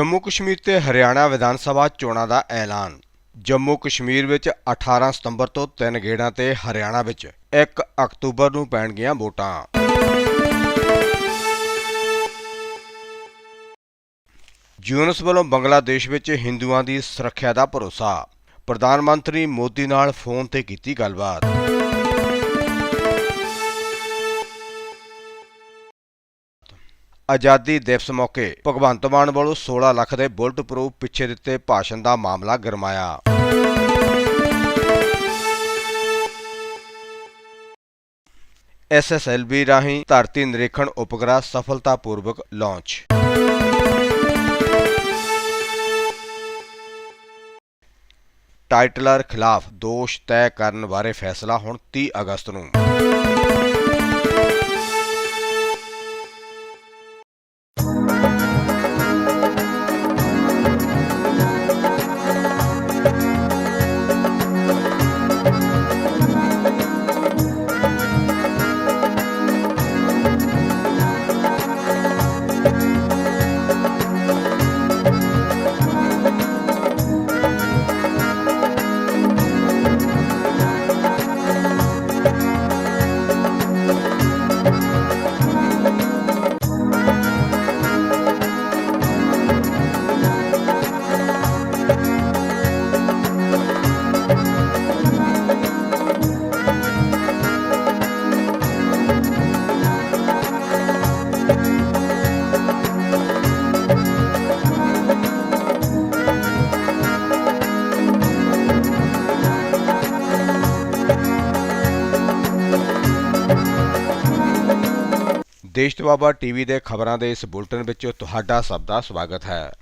ਜੰਮੂ ਕਸ਼ਮੀਰ ਤੇ ਹਰਿਆਣਾ ਵਿਧਾਨ ਸਭਾ ਚੋਣਾਂ ਦਾ ਐਲਾਨ। ਜੰਮੂ ਕਸ਼ਮੀਰ ਵਿੱਚ 18 ਸਤੰਬਰ ਤੋਂ ਤਿੰਨ ਗੇੜਾਂ ਤੇ ਹਰਿਆਣਾ ਵਿੱਚ 1 ਅਕਤੂਬਰ ਨੂੰ ਪੈਣਗੀਆਂ ਵੋਟਾਂ। ਯੂਨਸ ਵੱਲੋਂ ਬੰਗਲਾਦੇਸ਼ ਵਿੱਚ ਹਿੰਦੂਆਂ ਦੀ ਸੁਰੱਖਿਆ ਦਾ ਭਰੋਸਾ। ਪ੍ਰਧਾਨ ਮੰਤਰੀ ਮੋਦੀ ਨਾਲ ਫੋਨ ਤੇ ਕੀਤੀ ਗੱਲਬਾਤ। ਆਜ਼ਾਦੀ ਦਿਵਸ ਮੌਕੇ ਭਗਵੰਤ ਮਾਨ ਵੱਲੋਂ 16 ਲੱਖ ਦੇ ਬੁਲਟ ਪ੍ਰੂਫ ਪਿੱਛੇ ਦਿੱਤੇ ਭਾਸ਼ਣ ਦਾ ਮਾਮਲਾ ਗਰਮਾਇਆ। ਐਸਐਸਐਲਬੀ ਰਾਹੀਂ ਧਰਤੀ ਨਿਰੀਖਣ ਉਪਗ੍ਰਹ ਸਫਲਤਾਪੂਰਵਕ ਲਾਂਚ। ਟਾਈਟਲਰ ਖਿਲਾਫ ਦੋਸ਼ ਤੈਅ ਕਰਨ ਬਾਰੇ ਫੈਸਲਾ ਹੁਣ 30 ਅਗਸਤ ਨੂੰ। ਦੇਸ਼ ਤਵਾਬਾ ਟੀਵੀ ਦੇ ਖਬਰਾਂ ਦੇ ਇਸ ਬੁਲਟਨ ਵਿੱਚ ਤੁਹਾਡਾ ਸਭ ਦਾ ਸਵਾਗਤ ਹੈ।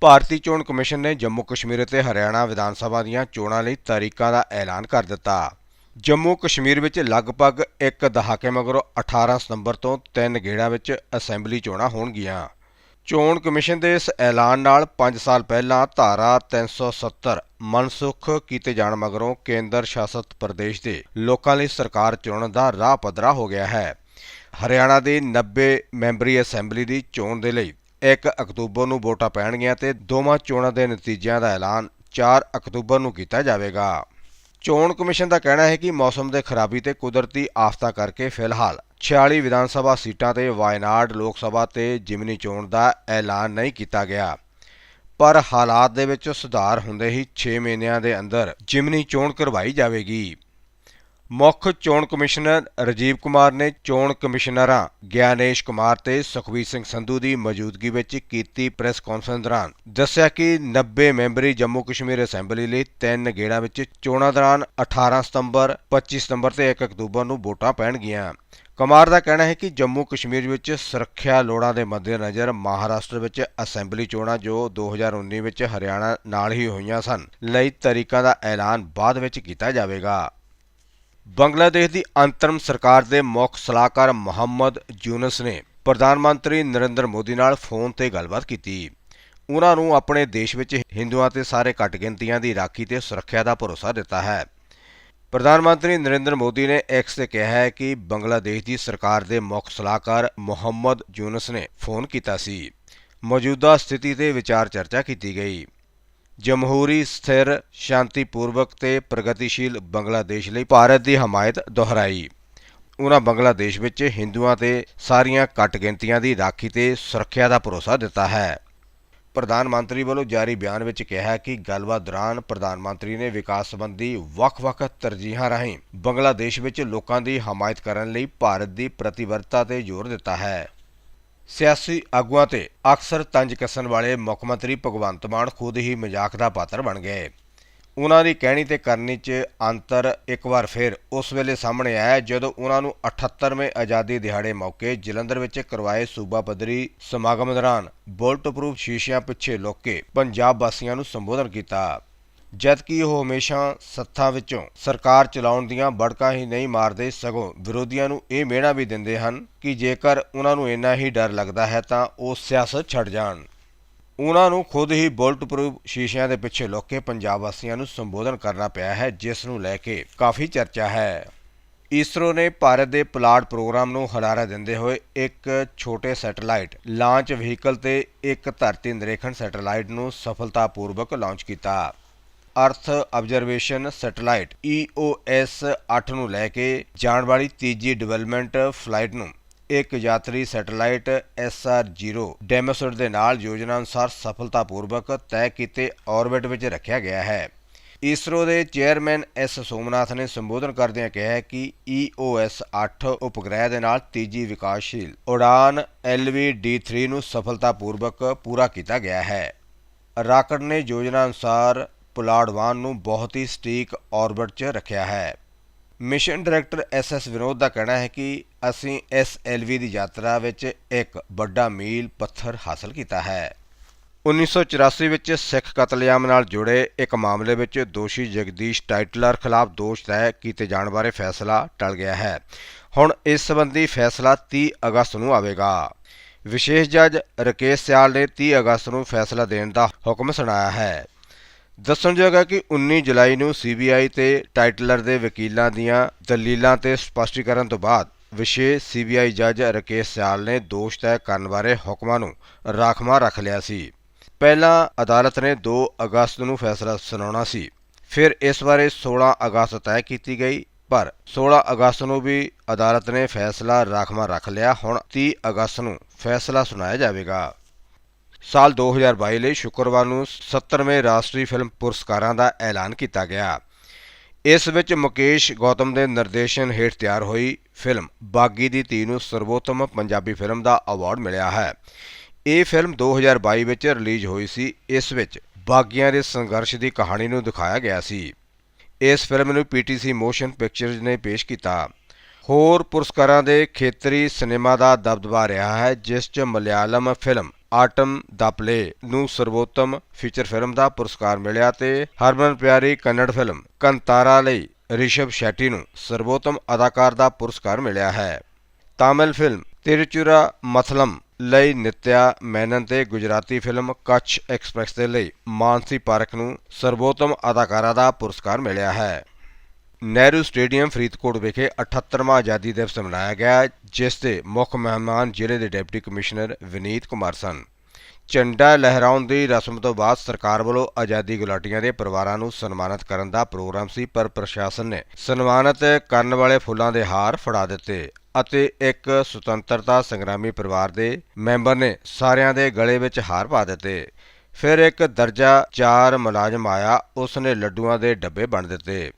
ਭਾਰਤੀ ਚੋਣ ਕਮਿਸ਼ਨ ਨੇ ਜੰਮੂ ਕਸ਼ਮੀਰ ਅਤੇ ਹਰਿਆਣਾ ਵਿਧਾਨ ਸਭਾ ਦੀਆਂ ਚੋਣਾਂ ਲਈ ਤਾਰੀਖਾਂ ਦਾ ਐਲਾਨ ਕਰ ਦਿੱਤਾ। ਜੰਮੂ ਕਸ਼ਮੀਰ ਵਿੱਚ ਲਗਭਗ ਇੱਕ ਦਹਾਕੇ ਮਗਰੋਂ 18 ਸਤੰਬਰ ਤੋਂ ਤਿੰਨ ਗੇੜਾਂ ਵਿੱਚ ਅਸੈਂਬਲੀ ਚੋਣਾਂ ਹੋਣਗੀਆਂ। ਚੋਣ ਕਮਿਸ਼ਨ ਦੇ ਇਸ ਐਲਾਨ ਨਾਲ 5 ਸਾਲ ਪਹਿਲਾਂ ਧਾਰਾ 370 ਮਨਸੁਖ ਕੀਤੇ ਜਾਣ ਮਗਰੋਂ ਕੇਂਦਰ ਸ਼ਾਸਤ ਪ੍ਰਦੇਸ਼ ਦੇ ਲੋਕਾਂ ਲਈ ਸਰਕਾਰ ਚੁਣਨ ਦਾ ਰਾਹ ਪੱਧਰਾ ਹੋ ਗਿਆ ਹੈ। ਹਰਿਆਣਾ ਦੀ 90 ਮੈਂਬਰੀ ਅਸੈਂਬਲੀ ਦੀ ਚੋਣ ਦੇ ਲਈ 1 ਅਕਤੂਬਰ ਨੂੰ ਵੋਟਾਂ ਪੈਣਗੀਆਂ ਤੇ ਦੋਵਾਂ ਚੋਣਾਂ ਦੇ ਨਤੀਜਿਆਂ ਦਾ ਐਲਾਨ 4 ਅਕਤੂਬਰ ਨੂੰ ਕੀਤਾ ਜਾਵੇਗਾ। ਚੋਣ ਕਮਿਸ਼ਨ ਦਾ ਕਹਿਣਾ ਹੈ ਕਿ ਮੌਸਮ ਦੇ ਖਰਾਬੀ ਤੇ ਕੁਦਰਤੀ ਆਫਤਾਂ ਕਰਕੇ ਫਿਲਹਾਲ 46 ਵਿਧਾਨ ਸਭਾ ਸੀਟਾਂ ਤੇ ਵਾਇਨਾਡ ਲੋਕ ਸਭਾ ਤੇ ਜਿਮਨੀ ਚੋਣ ਦਾ ਐਲਾਨ ਨਹੀਂ ਕੀਤਾ ਗਿਆ। ਪਰ ਹਾਲਾਤ ਦੇ ਵਿੱਚ ਸੁਧਾਰ ਹੁੰਦੇ ਹੀ 6 ਮਹੀਨਿਆਂ ਦੇ ਅੰਦਰ ਜਿਮਨੀ ਚੋਣ ਕਰਵਾਈ ਜਾਵੇਗੀ। ਮੁੱਖ ਚੋਣ ਕਮਿਸ਼ਨਰ ਰਜੀਵ ਕੁਮਾਰ ਨੇ ਚੋਣ ਕਮਿਸ਼ਨਰਾਂ ਗਿਆਨੇਸ਼ ਕੁਮਾਰ ਤੇ ਸੁਖਬੀਰ ਸਿੰਘ ਸੰਧੂ ਦੀ ਮੌਜੂਦਗੀ ਵਿੱਚ ਕੀਤੀ ਪ੍ਰੈਸ ਕਾਨਫਰੰਸ ਦੌਰਾਨ ਦੱਸਿਆ ਕਿ 90 ਮੈਂਬਰੀ ਜੰਮੂ ਕਸ਼ਮੀਰ ਅਸੈਂਬਲੀ ਲਈ ਤਿੰਨ ਗੇੜਾਂ ਵਿੱਚ ਚੋਣਾਂ ਦੌਰਾਨ 18 ਸਤੰਬਰ 25 ਸਤੰਬਰ ਤੇ 1 ਅਕਤੂਬਰ ਨੂੰ ਵੋਟਾਂ ਪੈਣਗੀਆਂ। ਕੁਮਾਰ ਦਾ ਕਹਿਣਾ ਹੈ ਕਿ ਜੰਮੂ ਕਸ਼ਮੀਰ ਵਿੱਚ ਸੁਰੱਖਿਆ ਲੋੜਾਂ ਦੇ ਮੱਦੇਨਜ਼ਰ ਮਹਾਰਾਸ਼ਟਰ ਵਿੱਚ ਅਸੈਂਬਲੀ ਚੋਣਾਂ ਜੋ 2019 ਵਿੱਚ ਹਰਿਆਣਾ ਨਾਲ ਹੀ ਹੋਈਆਂ ਸਨ, ਲਈ ਤਰੀਕਾਂ ਦਾ ਐਲਾਨ ਬਾਅਦ ਵਿੱਚ ਕੀਤਾ ਜਾਵੇਗਾ। ਬੰਗਲਾਦੇਸ਼ ਦੀ ਅੰਤਰਮ ਸਰਕਾਰ ਦੇ ਮੁੱਖ ਸਲਾਹਕਾਰ ਮੁਹੰਮਦ ਯੂਨਸ ਨੇ ਪ੍ਰਧਾਨ ਮੰਤਰੀ ਨਰਿੰਦਰ ਮੋਦੀ ਨਾਲ ਫੋਨ ਤੇ ਗੱਲਬਾਤ ਕੀਤੀ। ਉਹਨਾਂ ਨੂੰ ਆਪਣੇ ਦੇਸ਼ ਵਿੱਚ ਹਿੰਦੂਆਂ ਤੇ ਸਾਰੇ ਘੱਟ ਗਿਣਤੀਆਂ ਦੀ ਰਾਖੀ ਤੇ ਸੁਰੱਖਿਆ ਦਾ ਭਰੋਸਾ ਦਿੱਤਾ ਹੈ। ਪ੍ਰਧਾਨ ਮੰਤਰੀ ਨਰਿੰਦਰ ਮੋਦੀ ਨੇ ਐਕਸ ਤੇ ਕਿਹਾ ਹੈ ਕਿ ਬੰਗਲਾਦੇਸ਼ ਦੀ ਸਰਕਾਰ ਦੇ ਮੁੱਖ ਸਲਾਹਕਾਰ ਮੁਹੰਮਦ ਯੂਨਸ ਨੇ ਫੋਨ ਕੀਤਾ ਸੀ। ਮੌਜੂਦਾ ਸਥਿਤੀ ਤੇ ਵਿਚਾਰ ਚਰਚਾ ਕੀਤੀ ਗਈ। ਜਮਹੂਰੀ ਸਥਿਰ, ਸ਼ਾਂਤੀਪੂਰਵਕ ਤੇ ਪ੍ਰਗਤੀਸ਼ੀਲ ਬੰਗਲਾਦੇਸ਼ ਲਈ ਭਾਰਤ ਦੀ ਹਮਾਇਤ ਦੁਹਰਾਈ। ਉਹਨਾਂ ਬੰਗਲਾਦੇਸ਼ ਵਿੱਚ ਹਿੰਦੂਆਂ ਤੇ ਸਾਰੀਆਂ ਘੱਟ ਗਿਣਤੀਆਂ ਦੀ ਰਾਖੀ ਤੇ ਸੁਰੱਖਿਆ ਦਾ ਭਰੋਸਾ ਦਿੱਤਾ ਹੈ। ਪ੍ਰਧਾਨ ਮੰਤਰੀ ਵੱਲੋਂ ਜਾਰੀ ਬਿਆਨ ਵਿੱਚ ਕਿਹਾ ਕਿ ਗੱਲਬਾਤ ਦੌਰਾਨ ਪ੍ਰਧਾਨ ਮੰਤਰੀ ਨੇ ਵਿਕਾਸ ਸੰਬੰਧੀ ਵੱਖ-ਵੱਖ ਤਰਜੀਹਾਂ ਰਾਹੀਂ ਬੰਗਲਾਦੇਸ਼ ਵਿੱਚ ਲੋਕਾਂ ਦੀ ਹਮਾਇਤ ਕਰਨ ਲਈ ਭਾਰਤ ਦੀ ਪ੍ਰਤੀਬੱਧਤਾ ਤੇ ਜ਼ੋਰ ਦਿੱਤਾ ਹੈ। ਸਿਆਸੀ ਆਗੂਆਂ ਤੇ ਅਕਸਰ ਤੰਜ ਕੱਸਣ ਵਾਲੇ ਮੁੱਖ ਮੰਤਰੀ ਭਗਵੰਤ ਮਾਨ ਖੁਦ ਹੀ ਮਜ਼ਾਕ ਦਾ ਪਾਤਰ ਬਣ ਗਏ। ਉਹਨਾਂ ਦੀ ਕਹਿਣੀ ਤੇ ਕਰਨੀ 'ਚ ਅੰਤਰ ਇੱਕ ਵਾਰ ਫਿਰ ਉਸ ਵੇਲੇ ਸਾਹਮਣੇ ਆਇਆ ਜਦੋਂ ਉਹਨਾਂ ਨੂੰ 78ਵੇਂ ਆਜ਼ਾਦੀ ਦਿਹਾੜੇ ਮੌਕੇ ਜਲੰਧਰ ਵਿੱਚ ਕਰਵਾਏ ਸੂਬਾ ਪੱਧਰੀ ਸਮਾਗਮ ਦੌਰਾਨ ਬੁਲਟ ਪ੍ਰੂਫ ਸ਼ੀਸ਼ਿਆਂ ਪਿੱਛੇ ਲੁੱਕ ਕੇ ਪੰਜਾਬ ਵਾਸੀਆਂ ਨੂੰ ਸੰਬੋਧਨ ਕੀਤਾ। ਜਦਕਿ ਉਹ ਹਮੇਸ਼ਾ ਸੱਥਾਂ ਵਿੱਚੋਂ ਸਰਕਾਰ ਚਲਾਉਣ ਦੀਆਂ ਬੜਕਾਂ ਹੀ ਨਹੀਂ ਮਾਰਦੇ, ਸਗੋਂ ਵਿਰੋਧੀਆਂ ਨੂੰ ਇਹ ਮਿਹਣਾ ਵੀ ਦਿੰਦੇ ਹਨ ਕਿ ਜੇਕਰ ਉਹਨਾਂ ਨੂੰ ਇੰਨਾ ਹੀ ਡਰ ਲੱਗਦਾ ਹੈ ਤਾਂ ਉਹ ਸਿਆਸਤ ਛੱਡ ਜਾਣ। ਉਹਨਾਂ ਨੂੰ ਖੁਦ ਹੀ ਬੁਲਟ ਪ੍ਰੂਫ ਸ਼ੀਸ਼ਿਆਂ ਦੇ ਪਿੱਛੇ ਲੁੱਕ ਕੇ ਪੰਜਾਬ ਵਾਸੀਆਂ ਨੂੰ ਸੰਬੋਧਨ ਕਰਨਾ ਪਿਆ ਹੈ, ਜਿਸ ਨੂੰ ਲੈ ਕੇ ਕਾਫੀ ਚਰਚਾ ਹੈ। ਇਸਰੋ ਨੇ ਭਾਰਤ ਦੇ ਪਲਾਟ ਪ੍ਰੋਗਰਾਮ ਨੂੰ ਹੁਲਾਰਾ ਦਿੰਦੇ ਹੋਏ ਇੱਕ ਛੋਟੇ ਸੈਟੇਲਾਈਟ ਲਾਂਚ ਵਹੀਕਲ ਤੇ ਇੱਕ ਧਰਤੀ ਨਿਰੀਖਣ ਸੈਟੇਲਾਈਟ ਨੂੰ ਸਫਲਤਾਪੂਰਵਕ ਲਾਂਚ ਕੀਤਾ। ਅਰਥ ਆਬਜ਼ਰਵੇਸ਼ਨ ਸੈਟੇਲਾਈਟ EOS 8 ਨੂੰ ਲੈ ਕੇ ਜਾਣ ਵਾਲੀ ਤੀਜੀ ਡਿਵੈਲਪਮੈਂਟ ਫਲਾਈਟ ਨੂੰ ਇੱਕ ਯਾਤਰੀ ਸੈਟੇਲਾਈਟ SR0 ਡੈਮੋਸਟ ਦੇ ਨਾਲ ਯੋਜਨਾ ਅਨੁਸਾਰ ਸਫਲਤਾਪੂਰਵਕ ਤੈਅ ਕੀਤੇ ਆਰਬਿਟ ਵਿੱਚ ਰੱਖਿਆ ਗਿਆ ਹੈ। ਇਸਰੋ ਦੇ ਚੇਅਰਮੈਨ ਐਸ ਸੋਮਨਾਥ ਨੇ ਸੰਬੋਧਨ ਕਰਦਿਆਂ ਕਿਹਾ ਕਿ EOS 8 ਉਪਗ੍ਰਹਿ ਦੇ ਨਾਲ ਤੀਜੀ ਵਿਕਾਸਸ਼ੀਲ ਉਡਾਨ LVD3 ਨੂੰ ਸਫਲਤਾਪੂਰਵਕ ਪੂਰਾ ਕੀਤਾ ਗਿਆ ਹੈ। ਰਾਕਟ ਨੇ ਯੋਜਨਾ ਅਨੁਸਾਰ ਪੁਲਾੜ 1 ਨੂੰ ਬਹੁਤ ਹੀ ਸਟੀਕ ਆਰਬਿਟ 'ਚ ਰੱਖਿਆ ਹੈ। Mission director S S Vinod ਦਾ ਕਹਿਣਾ ਹੈ ਕਿ ਅਸੀਂ ਇਸ ਐਲਵੀ ਦੀ ਯਾਤਰਾ ਵਿੱਚ ਇੱਕ ਵੱਡਾ ਮੀਲ ਪੱਥਰ ਹਾਸਲ ਕੀਤਾ ਹੈ। 1984 ਵਿੱਚ ਸਿੱਖ ਕਤਲੇਆਮ ਨਾਲ ਜੁੜੇ ਇੱਕ ਮਾਮਲੇ ਵਿੱਚ ਦੋਸ਼ੀ ਜਗਦੀਸ਼ ਟਾਈਟਲਰ ਖਿਲਾਫ ਦੋਸ਼ ਤੈਅ ਕੀਤੇ ਜਾਣ ਬਾਰੇ ਫੈਸਲਾ ਟਲ ਗਿਆ ਹੈ। ਹੁਣ ਇਸ ਸੰਬੰਧੀ ਫੈਸਲਾ 30 ਅਗਸਤ ਨੂੰ ਆਵੇਗਾ। ਵਿਸ਼ੇਸ਼ ਜੱਜ ਰਕੇਸ਼ ਸਿਆਲ ਨੇ 30 ਅਗਸਤ ਨੂੰ ਫੈਸਲਾ ਦੇਣ ਦਾ ਹੁਕਮ ਸੁਣਾਇਆ ਹੈ। ਦੱਸਣਯੋਗ ਹੈ ਕਿ 19 ਜੁਲਾਈ ਨੂੰ ਸੀਬੀਆਈ ਤੇ ਟਾਈਟਲਰ ਦੇ ਵਕੀਲਾਂ ਦੀਆਂ ਦਲੀਲਾਂ ਤੇ ਸਪਸ਼ਟੀਕਰਨ ਤੋਂ ਬਾਅਦ ਵਿਸ਼ੇਸ਼ ਸੀਬੀਆਈ ਜੱਜ ਰਕੇਸ਼ ਸਿਆਲ ਨੇ ਦੋਸ਼ ਤੈਅ ਕਰਨ ਬਾਰੇ ਹੁਕਮਾਂ ਨੂੰ ਰਾਖਵਾਂ ਰੱਖ ਲਿਆ ਸੀ। ਪਹਿਲਾਂ ਅਦਾਲਤ ਨੇ 2 ਅਗਸਤ ਨੂੰ ਫੈਸਲਾ ਸੁਣਾਉਣਾ ਸੀ। ਫਿਰ ਇਸ ਬਾਰੇ 16 ਅਗਸਤ ਤੈਅ ਕੀਤੀ ਗਈ, ਪਰ 16 ਅਗਸਤ ਨੂੰ ਵੀ ਅਦਾਲਤ ਨੇ ਫੈਸਲਾ ਰਾਖਵਾਂ ਰੱਖ ਲਿਆ। ਹੁਣ 30 ਅਗਸਤ ਨੂੰ ਫੈਸਲਾ ਸੁਣਾਇਆ ਜਾਵੇਗਾ। ਸਾਲ 2022 ਲਈ ਸ਼ੁੱਕਰਵਾਰ ਨੂੰ 70ਵੇਂ ਰਾਸ਼ਟਰੀ ਫਿਲਮ ਪੁਰਸਕਾਰਾਂ ਦਾ ਐਲਾਨ ਕੀਤਾ ਗਿਆ। ਇਸ ਵਿੱਚ ਮੁਕੇਸ਼ ਗੌਤਮ ਦੇ ਨਿਰਦੇਸ਼ਨ ਹੇਠ ਤਿਆਰ ਹੋਈ ਫਿਲਮ ਬਾਗੀ ਦੀ ਧੀ ਨੂੰ ਸਰਵੋਤਮ ਪੰਜਾਬੀ ਫਿਲਮ ਦਾ ਅਵਾਰਡ ਮਿਲਿਆ ਹੈ। ਇਹ ਫਿਲਮ 2022 ਵਿੱਚ ਰਿਲੀਜ਼ ਹੋਈ ਸੀ। ਇਸ ਵਿੱਚ ਬਾਗੀਆਂ ਦੇ ਸੰਘਰਸ਼ ਦੀ ਕਹਾਣੀ ਨੂੰ ਦਿਖਾਇਆ ਗਿਆ ਸੀ। ਇਸ ਫਿਲਮ ਨੂੰ ਪੀਟੀਸੀ ਮੋਸ਼ਨ ਪਿਕਚਰਜ਼ ਨੇ ਪੇਸ਼ ਕੀਤਾ। ਹੋਰ ਪੁਰਸਕਾਰਾਂ ਦੇ ਖੇਤਰੀ ਸਿਨੇਮਾ ਦਾ ਦਬਦਬਾ ਰਿਹਾ ਹੈ, ਜਿਸ 'ਚ ਮਲਿਆਲਮ ਫਿਲਮ ਆਟਮ ਦਾ ਪਲੇ ਨੂੰ ਸਰਵੋਤਮ ਫੀਚਰ ਫਿਲਮ ਦਾ ਪੁਰਸਕਾਰ ਮਿਲਿਆ ਤੇ ਹਰਮਨ ਪਿਆਰੀ ਕੰਨੜ ਫਿਲਮ ਕੰਤਾਰਾ ਲਈ ਰਿਸ਼ਭ ਸ਼ੈਟੀ ਨੂੰ ਸਰਵੋਤਮ ਅਦਾਕਾਰ ਦਾ ਪੁਰਸਕਾਰ ਮਿਲਿਆ ਹੈ। ਤਾਮਿਲ ਫਿਲਮ ਤਿਰਚੁਰਾ ਮਥਲਮ ਲਈ ਨਿਤਿਆ ਮੈਨਨ ਤੇ ਗੁਜਰਾਤੀ ਫਿਲਮ ਕੱਛ ਐਕਸਪ੍ਰੈਸ ਦੇ ਲਈ ਮਾਨਸੀ ਪਾਰਕ ਨੂੰ ਸਰਵੋਤਮ ਅਦਾਕਾਰਾ ਦਾ ਪੁਰਸਕਾਰ ਮਿਲਿਆ ਹੈ। ਨਹਿਰੂ ਸਟੇਡੀਅਮ ਫਰੀਦਕੋਟ ਵਿਖੇ 78ਵਾਂ ਆਜ਼ਾਦੀ ਦਿਵਸ ਮਨਾਇਆ ਗਿਆ, ਜਿਸ ਦੇ ਮੁੱਖ ਮਹਿਮਾਨ ਜ਼ਿਲ੍ਹੇ ਦੇ ਡਿਪਟੀ ਕਮਿਸ਼ਨਰ ਵਿਨੀਤ ਕੁਮਾਰ ਸਨ। ਝੰਡਾ ਲਹਿਰਾਉਣ ਦੀ ਰਸਮ ਤੋਂ ਬਾਅਦ ਸਰਕਾਰ ਵੱਲੋਂ ਆਜ਼ਾਦੀ ਗੁਲਾਟੀਆਂ ਦੇ ਪਰਿਵਾਰਾਂ ਨੂੰ ਸਨਮਾਨਿਤ ਕਰਨ ਦਾ ਪ੍ਰੋਗਰਾਮ ਸੀ, ਪਰ ਪ੍ਰਸ਼ਾਸਨ ਨੇ ਸਨਮਾਨਿਤ ਕਰਨ ਵਾਲੇ ਫੁੱਲਾਂ ਦੇ ਹਾਰ ਫੜਾ ਦਿੱਤੇ ਅਤੇ ਇੱਕ ਸੁਤੰਤਰਤਾ ਸੰਗਰਾਮੀ ਪਰਿਵਾਰ ਦੇ ਮੈਂਬਰ ਨੇ ਸਾਰਿਆਂ ਦੇ ਗਲੇ ਵਿੱਚ ਹਾਰ ਪਾ ਦਿੱਤੇ। ਫਿਰ ਇੱਕ ਦਰਜਾ 4 ਮੁਲਾਜ਼ਮ ਆਇਆ, ਉਸ ਨੇ ਲੱਡੂਆਂ ਦੇ ਡੱਬੇ ਵੰਡ ਦਿੱਤੇ।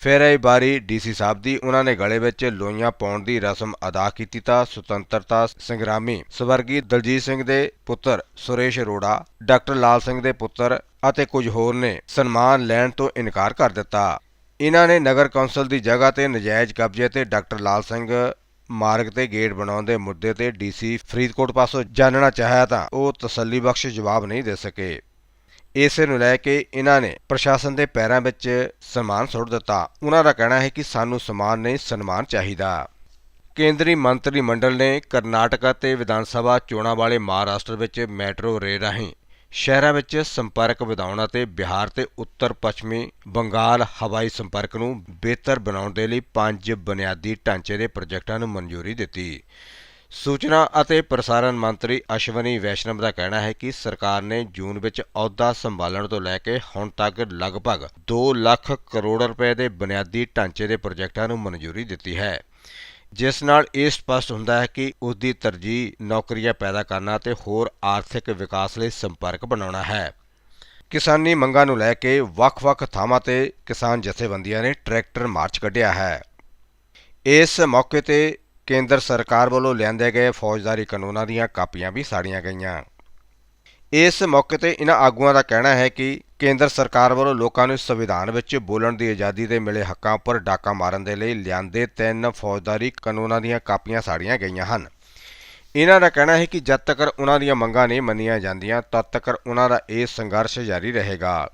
ਫਿਰ ਆਈ ਬਾਰੀ ਡੀਸੀ ਸਾਹਿਬ ਦੀ, ਉਹਨਾਂ ਨੇ ਗਲੇ ਵਿੱਚ ਲੋਈਆਂ ਪਾਉਣ ਦੀ ਰਸਮ ਅਦਾ ਕੀਤੀ ਤਾਂ ਸੁਤੰਤਰਤਾ ਸੰਗਰਾਮੀ। ਸਵਰਗੀ ਦਲਜੀਤ ਸਿੰਘ ਦੇ ਪੁੱਤਰ ਸੁਰੇਸ਼ ਅਰੋੜਾ, ਡਾਕਟਰ ਲਾਲ ਸਿੰਘ ਦੇ ਪੁੱਤਰ ਅਤੇ ਕੁਝ ਹੋਰ ਨੇ ਸਨਮਾਨ ਲੈਣ ਤੋਂ ਇਨਕਾਰ ਕਰ ਦਿੱਤਾ। ਇਹਨਾਂ ਨੇ ਨਗਰ ਕੌਂਸਲ ਦੀ ਜਗ੍ਹਾ ਤੇ ਨਜਾਇਜ਼ ਕਬਜ਼ੇ ਤੇ ਡਾਕਟਰ ਲਾਲ ਸਿੰਘ ਮਾਰਗ ਤੇ ਗੇਟ ਬਣਾਉਣ ਦੇ ਮੁੱਦੇ ਤੇ ਡੀਸੀ ਫਰੀਦਕੋਟ ਪਾਸੋਂ ਜਾਣਨਾ ਚਾਹਿਆ ਤਾਂ ਉਹ ਤਸੱਲੀਬਖਸ਼ ਜਵਾਬ ਨਹੀਂ ਦੇ ਸਕੇ। ਇਸੇ ਨੂੰ ਲੈ ਕੇ ਇਹਨਾਂ ਨੇ ਪ੍ਰਸ਼ਾਸਨ ਦੇ ਪੈਰਾਂ ਵਿੱਚ ਸਨਮਾਨ ਸੁੱਟ ਦਿੱਤਾ। ਉਹਨਾਂ ਦਾ ਕਹਿਣਾ ਹੈ ਕਿ ਸਾਨੂੰ ਸਨਮਾਨ ਨਹੀਂ, ਸਨਮਾਨ ਚਾਹੀਦਾ। ਕੇਂਦਰੀ ਮੰਤਰੀ ਮੰਡਲ ਨੇ ਕਰਨਾਟਕਾ ਤੇ ਵਿਧਾਨ ਸਭਾ ਚੋਣਾਂ ਵਾਲੇ ਮਹਾਰਾਸ਼ਟਰ ਵਿੱਚ ਮੈਟਰੋ ਰੇਲ ਰਾਹੀਂ ਸ਼ਹਿਰਾਂ ਵਿੱਚ ਸੰਪਰਕ ਵਧਾਉਣ ਅਤੇ ਬਿਹਾਰ ਤੇ ਉੱਤਰ ਪੱਛਮੀ ਬੰਗਾਲ ਹਵਾਈ ਸੰਪਰਕ ਨੂੰ ਬਿਹਤਰ ਬਣਾਉਣ ਦੇ ਲਈ ਪੰਜ ਬੁਨਿਆਦੀ ਢਾਂਚੇ ਦੇ ਪ੍ਰੋਜੈਕਟਾਂ ਨੂੰ ਮਨਜ਼ੂਰੀ ਦਿੱਤੀ। ਸੂਚਨਾ ਅਤੇ ਪ੍ਰਸਾਰਣ ਮੰਤਰੀ ਅਸ਼ਵਨੀ ਵੈਸ਼ਨਵ ਦਾ ਕਹਿਣਾ ਹੈ ਕਿ ਸਰਕਾਰ ਨੇ ਜੂਨ ਵਿੱਚ ਅਹੁਦਾ ਸੰਭਾਲਣ ਤੋਂ ਲੈ ਕੇ ਹੁਣ ਤੱਕ ਲਗਭਗ 2 ਲੱਖ ਕਰੋੜ ਰੁਪਏ ਦੇ ਬੁਨਿਆਦੀ ਢਾਂਚੇ ਦੇ ਪ੍ਰੋਜੈਕਟਾਂ ਨੂੰ ਮਨਜ਼ੂਰੀ ਦਿੱਤੀ ਹੈ। ਜਿਸ ਨਾਲ ਇਹ ਸਪਸ਼ਟ ਹੁੰਦਾ ਹੈ ਕਿ ਉਸ ਦੀ ਤਰਜੀਹ ਨੌਕਰੀਆਂ ਪੈਦਾ ਕਰਨਾ ਅਤੇ ਹੋਰ ਆਰਥਿਕ ਵਿਕਾਸ ਲਈ ਸੰਪਰਕ ਬਣਾਉਣਾ ਹੈ। ਕਿਸਾਨੀ ਮੰਗਾਂ ਨੂੰ ਲੈ ਕੇ ਵੱਖ-ਵੱਖ ਥਾਵਾਂ ਤੇ ਕਿਸਾਨ ਜਥੇਬੰਦੀਆਂ ਨੇ ਟਰੈਕਟਰ ਮਾਰਚ ਕੱਢਿਆ ਹੈ। ਇਸ ਮੌਕੇ ਤੇ ਕੇਂਦਰ ਸਰਕਾਰ ਵੱਲੋਂ ਲਿਆਂਦੇ ਗਏ ਫੌਜਦਾਰੀ ਕਾਨੂੰਨਾਂ ਦੀਆਂ ਕਾਪੀਆਂ ਵੀ ਸਾੜੀਆਂ ਗਈਆਂ। ਇਸ ਮੌਕੇ ਤੇ ਇਹਨਾਂ ਆਗੂਆਂ ਦਾ ਕਹਿਣਾ ਹੈ ਕਿ ਕੇਂਦਰ ਸਰਕਾਰ ਵੱਲੋਂ ਲੋਕਾਂ ਨੂੰ ਸੰਵਿਧਾਨ ਵਿੱਚ ਬੋਲਣ ਦੀ ਆਜ਼ਾਦੀ ਦੇ ਮਿਲੇ ਹੱਕਾਂ ਉੱਪਰ ਡਾਕਾ ਮਾਰਨ ਦੇ ਲਈ ਲਿਆਂਦੇ ਤਿੰਨ ਫੌਜਦਾਰੀ ਕਾਨੂੰਨਾਂ ਦੀਆਂ ਕਾਪੀਆਂ ਸਾੜੀਆਂ ਗਈਆਂ ਹਨ। ਇਹਨਾਂ ਦਾ ਕਹਿਣਾ ਹੈ ਕਿ ਜਦ ਤੱਕ ਉਹਨਾਂ ਦੀਆਂ ਮੰਗਾਂ ਨਹੀਂ ਮੰਨੀਆਂ ਜਾਂਦੀਆਂ, ਤਦ ਤੱਕ ਉਹਨਾਂ ਦਾ ਇਹ ਸੰਘਰਸ਼ ਜਾਰੀ ਰਹੇਗਾ।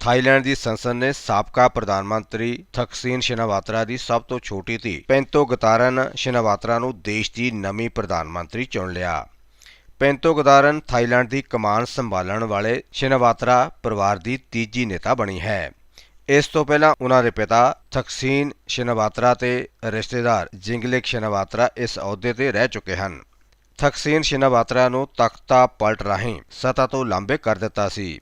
ਥਾਈਲੈਂਡ ਦੀ ਸੰਸਦ ਨੇ ਸਾਬਕਾ ਪ੍ਰਧਾਨ ਮੰਤਰੀ ਥਕਸੀਨ ਸ਼ਿਨਾਵਾਤਰਾ ਦੀ ਸਭ ਤੋਂ ਛੋਟੀ ਧੀ ਪੈਂਤੋ ਗਤਾਰਨ ਸ਼ਿਨਾਵਾਤਰਾ ਨੂੰ ਦੇਸ਼ ਦੀ ਨਵੀਂ ਪ੍ਰਧਾਨ ਮੰਤਰੀ ਚੁਣ ਲਿਆ। ਪੈਂਤੋ ਗਦਾਰਨ ਥਾਈਲੈਂਡ ਦੀ ਕਮਾਨ ਸੰਭਾਲਣ ਵਾਲੇ ਸ਼ਿਨਵਾਤਰਾ ਪਰਿਵਾਰ ਦੀ ਤੀਜੀ ਨੇਤਾ ਬਣੀ ਹੈ। ਇਸ ਤੋਂ ਪਹਿਲਾਂ ਉਹਨਾਂ ਦੇ ਪਿਤਾ ਥਕਸੀਨ ਸ਼ਿਨਾਵਾਤਰਾ ਤੇ ਰਿਸ਼ਤੇਦਾਰ ਜਿੰਗਲਿਕ ਸ਼ਿਨਵਾਤਰਾ ਇਸ ਅਹੁਦੇ ਤੇ ਰਹਿ ਚੁੱਕੇ ਹਨ। ਥਕਸੀਨ ਸ਼ਿਨਵਾਤਰਾ ਨੂੰ ਤਖਤਾ ਪਲਟ ਰਾਹੀਂ ਸਤਾ ਤੋਂ ਲਾਂਬੇ ਕਰ ਦਿੱਤਾ ਸੀ।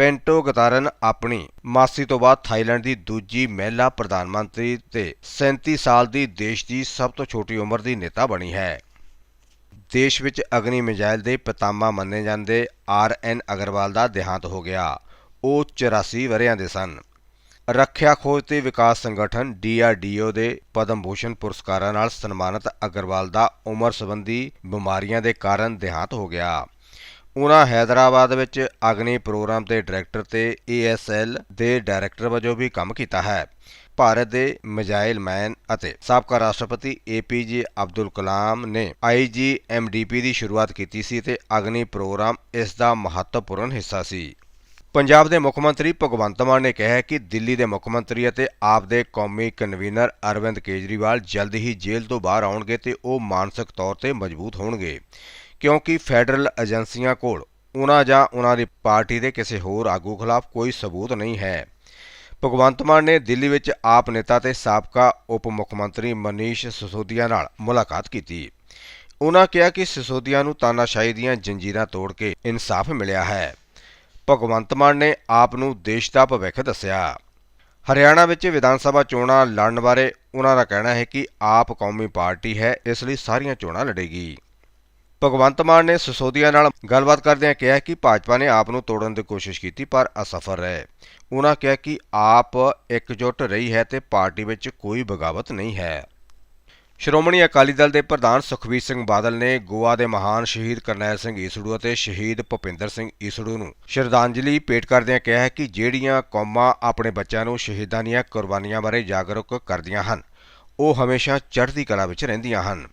ਪੈਂਟੋ ਗਤਾਰਨ ਆਪਣੀ ਮਾਸੀ ਤੋਂ ਬਾਅਦ ਥਾਈਲੈਂਡ ਦੀ ਦੂਜੀ ਮਹਿਲਾ ਪ੍ਰਧਾਨ ਮੰਤਰੀ ਤੇ 37 ਸਾਲ ਦੀ ਦੇਸ਼ ਦੀ ਸਭ ਤੋਂ ਛੋਟੀ ਉਮਰ ਦੀ ਨੇਤਾ ਬਣੀ ਹੈ। ਦੇਸ਼ ਵਿੱਚ ਅਗਨੀ ਮਿਜ਼ਾਈਲ ਦੇ ਪਿਤਾਮਾ ਮੰਨੇ ਜਾਂਦੇ ਆਰ ਐਨ ਅਗਰਵਾਲ ਦਾ ਦੇਹਾਂਤ ਹੋ ਗਿਆ। ਉਹ 84 ਵਰ੍ਹਿਆਂ ਦੇ ਸਨ। ਰੱਖਿਆ ਖੋਜ ਤੇ ਵਿਕਾਸ ਸੰਗਠਨ ਡੀਆਰਡੀਓ ਦੇ ਪਦਮ ਭੂਸ਼ਣ ਪੁਰਸਕਾਰਾਂ ਨਾਲ ਸਨਮਾਨਿਤ ਅਗਰਵਾਲ ਦਾ ਉਮਰ ਸੰਬੰਧੀ ਬਿਮਾਰੀਆਂ ਦੇ ਕਾਰਨ ਦੇਹਾਂਤ ਹੋ ਗਿਆ। ਉਹਨਾਂ ਹੈਦਰਾਬਾਦ ਵਿੱਚ ਅਗਨੀ ਪ੍ਰੋਗਰਾਮ ਦੇ ਡਾਇਰੈਕਟਰ ਤੇ ਏਐਸਐਲ ਦੇ ਡਾਇਰੈਕਟਰ ਵਜੋਂ ਵੀ ਕੰਮ ਕੀਤਾ ਹੈ। ਭਾਰਤ ਦੇ ਮਿਜ਼ਾਈਲ ਮੈਨ ਅਤੇ ਸਾਬਕਾ ਰਾਸ਼ਟਰਪਤੀ ਏਪੀਜੇ ਅਬਦੁਲ ਕਲਾਮ ਨੇ ਆਈਜੀਐਮਡੀਪੀ ਦੀ ਸ਼ੁਰੂਆਤ ਕੀਤੀ ਸੀ ਤੇ ਅਗਨੀ ਪ੍ਰੋਗਰਾਮ ਇਸ ਦਾ ਮਹੱਤਵਪੂਰਨ ਹਿੱਸਾ ਸੀ। ਪੰਜਾਬ ਦੇ ਮੁੱਖ ਮੰਤਰੀ ਭਗਵੰਤ ਮਾਨ ਨੇ ਕਿਹਾ ਕਿ ਦਿੱਲੀ ਦੇ ਮੁੱਖ ਮੰਤਰੀ ਅਤੇ ਆਪ ਦੇ ਕੌਮੀ ਕਨਵੀਨਰ ਅਰਵਿੰਦ ਕੇਜਰੀਵਾਲ ਜਲਦ ਹੀ ਜੇਲ੍ਹ ਤੋਂ ਬਾਹਰ ਆਉਣਗੇ ਤੇ ਉਹ ਮਾਨਸਿਕ ਤੌਰ ਤੇ ਮਜ਼ਬੂਤ ਹੋਣਗੇ। ਕਿਉਂਕਿ ਫੈਡਰਲ ਏਜੰਸੀਆਂ ਕੋਲ ਉਹਨਾਂ ਜਾਂ ਉਹਨਾਂ ਦੀ ਪਾਰਟੀ ਦੇ ਕਿਸੇ ਹੋਰ ਆਗੂ ਖਿਲਾਫ ਕੋਈ ਸਬੂਤ ਨਹੀਂ ਹੈ। ਭਗਵੰਤ ਮਾਨ ਨੇ ਦਿੱਲੀ ਵਿੱਚ ਆਪ ਨੇਤਾ ਤੇ ਸਾਬਕਾ ਉਪ ਮੁੱਖ ਮੰਤਰੀ ਮਨੀਸ਼ ਸਿਸੋਦੀਆ ਨਾਲ ਮੁਲਾਕਾਤ ਕੀਤੀ। ਉਹਨਾਂ ਕਿਹਾ ਕਿ ਸਿਸੋਦੀਆ ਨੂੰ ਤਾਨਾਸ਼ਾਹੀ ਦੀਆਂ ਜੰਜੀਰਾਂ ਤੋੜ ਕੇ ਇਨਸਾਫ ਮਿਲਿਆ ਹੈ। ਭਗਵੰਤ ਮਾਨ ਨੇ ਆਪ ਨੂੰ ਦੇਸ਼ ਦਾ ਭਵਿੱਖ ਦੱਸਿਆ। ਹਰਿਆਣਾ ਵਿੱਚ ਵਿਧਾਨ ਸਭਾ ਚੋਣਾਂ ਲੜਨ ਬਾਰੇ ਉਹਨਾਂ ਦਾ ਕਹਿਣਾ ਹੈ ਕਿ ਆਪ ਕੌਮੀ ਪਾਰਟੀ ਹੈ, ਇਸ ਲਈ ਸਾਰੀਆਂ ਚੋਣਾਂ ਲੜੇਗੀ। ਭਗਵੰਤ ਮਾਨ ਨੇ ਸਿਸੋਦੀਆ ਨਾਲ ਗੱਲਬਾਤ ਕਰਦਿਆਂ ਕਿਹਾ ਕਿ ਭਾਜਪਾ ਨੇ ਆਪ ਨੂੰ ਤੋੜਨ ਦੀ ਕੋਸ਼ਿਸ਼ ਕੀਤੀ, ਪਰ ਅਸਫਲ ਰਹੇ। ਉਹਨਾਂ ਕਿਹਾ ਕਿ ਆਪ ਇਕਜੁੱਟ ਰਹੀ ਹੈ ਤੇ ਪਾਰਟੀ ਵਿੱਚ ਕੋਈ ਬਗਾਵਤ ਨਹੀਂ ਹੈ। ਸ਼੍ਰੋਮਣੀ ਅਕਾਲੀ ਦਲ ਦੇ ਪ੍ਰਧਾਨ ਸੁਖਬੀਰ ਸਿੰਘ ਬਾਦਲ ਨੇ ਗੋਆ ਦੇ ਮਹਾਨ ਸ਼ਹੀਦ ਕਰਨੈਲ ਸਿੰਘ ਈਸੜੂ ਅਤੇ ਸ਼ਹੀਦ ਭੁਪਿੰਦਰ ਸਿੰਘ ਈਸੜੂ ਨੂੰ ਸ਼ਰਧਾਂਜਲੀ ਭੇਟ ਕਰਦਿਆਂ ਕਿਹਾ ਹੈ ਕਿ ਜਿਹੜੀਆਂ ਕੌਮਾਂ ਆਪਣੇ ਬੱਚਿਆਂ ਨੂੰ ਸ਼ਹੀਦਾਂ ਦੀਆਂ ਕੁਰਬਾਨੀਆਂ ਬਾਰੇ ਜਾਗਰੂਕ ਕਰਦੀਆਂ ਹਨ, ਉਹ ਹਮੇਸ਼ਾ ਚੜ੍ਹਦੀ ਕਲਾ ਵਿੱਚ ਰਹਿੰਦੀਆਂ ਹਨ।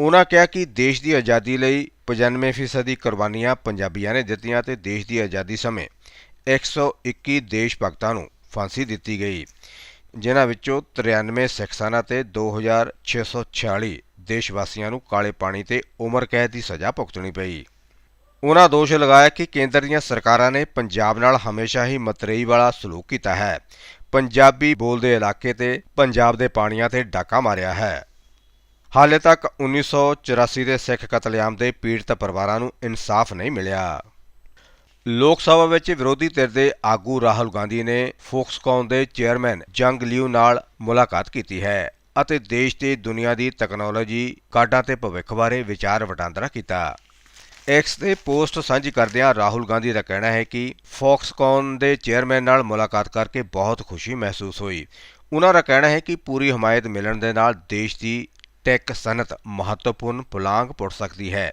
ਉਹਨਾਂ ਕਿਹਾ ਕਿ ਦੇਸ਼ ਦੀ ਆਜ਼ਾਦੀ ਲਈ 95% ਦੀ ਕੁਰਬਾਨੀਆਂ ਪੰਜਾਬੀਆਂ ਨੇ ਦਿੱਤੀਆਂ ਤੇ ਦੇਸ਼ ਦੀ ਆਜ਼ਾਦੀ ਸਮੇਂ 121 ਦੇਸ਼ ਭਗਤਾਂ ਨੂੰ ਫਾਂਸੀ ਦਿੱਤੀ ਗਈ। ਜਿਨ੍ਹਾਂ ਵਿੱਚੋਂ 93 ਸਿੱਖ ਸਨ ਅਤੇ 2646 ਦੇਸ਼ ਵਾਸੀਆਂ ਨੂੰ ਕਾਲੇ ਪਾਣੀ ਤੇ ਉਮਰ ਕੈਦ ਦੀ ਸਜ਼ਾ ਭੁਗਤਣੀ ਪਈ। ਉਹਨਾਂ ਦੋਸ਼ ਲਗਾਇਆ ਕਿ ਕੇਂਦਰ ਦੀਆਂ ਸਰਕਾਰਾਂ ਨੇ ਪੰਜਾਬ ਨਾਲ ਹਮੇਸ਼ਾ ਹੀ ਮਤਰੇਈ ਵਾਲਾ ਸਲੂਕ ਕੀਤਾ ਹੈ। ਪੰਜਾਬੀ ਬੋਲਦੇ ਇਲਾਕੇ ਤੇ ਪੰਜਾਬ ਦੇ ਪਾਣੀਆਂ ਤੇ ਡਾਕਾ ਮਾਰਿਆ ਹੈ। ਹਾਲੇ ਤੱਕ 1984 ਦੇ ਸਿੱਖ ਕਤਲੇਆਮ ਦੇ ਪੀੜਤ ਪਰਿਵਾਰਾਂ ਨੂੰ ਇਨਸਾਫ ਨਹੀਂ ਮਿਲਿਆ। ਲੋਕ ਸਭਾ ਵਿੱਚ ਵਿਰੋਧੀ ਧਿਰ ਦੇ ਆਗੂ ਰਾਹੁਲ ਗਾਂਧੀ ਨੇ ਫੋਕਸਕੌਨ ਦੇ ਚੇਅਰਮੈਨ ਜੰਗ ਲਿਊ ਨਾਲ ਮੁਲਾਕਾਤ ਕੀਤੀ ਹੈ ਅਤੇ ਦੇਸ਼ ਤੇ ਦੁਨੀਆ ਦੀ ਤਕਨਾਲੋਜੀ, ਕਾਢਾਂ ਤੇ ਭਵਿੱਖ ਬਾਰੇ ਵਿਚਾਰ ਵਟਾਂਦਰਾ ਕੀਤਾ। ਐਕਸ ਤੇ ਪੋਸਟ ਸਾਂਝੀ ਕਰਦਿਆਂ ਰਾਹੁਲ ਗਾਂਧੀ ਦਾ ਕਹਿਣਾ ਹੈ ਕਿ ਫੋਕਸਕੌਨ ਦੇ ਚੇਅਰਮੈਨ ਨਾਲ ਮੁਲਾਕਾਤ ਕਰਕੇ ਬਹੁਤ ਖੁਸ਼ੀ ਮਹਿਸੂਸ ਹੋਈ। ਉਹਨਾਂ ਦਾ ਕਹਿਣਾ ਹੈ ਕਿ ਪੂਰੀ ਹਮਾਇਤ ਮਿਲਣ ਦੇ ਨਾਲ ਦੇਸ਼ ਦੀ ਟੈਕ ਸਨਅਤ ਮਹੱਤਵਪੂਰਨ ਪੁਲਾਂਗ ਪੁੱਟ ਸਕਦੀ ਹੈ।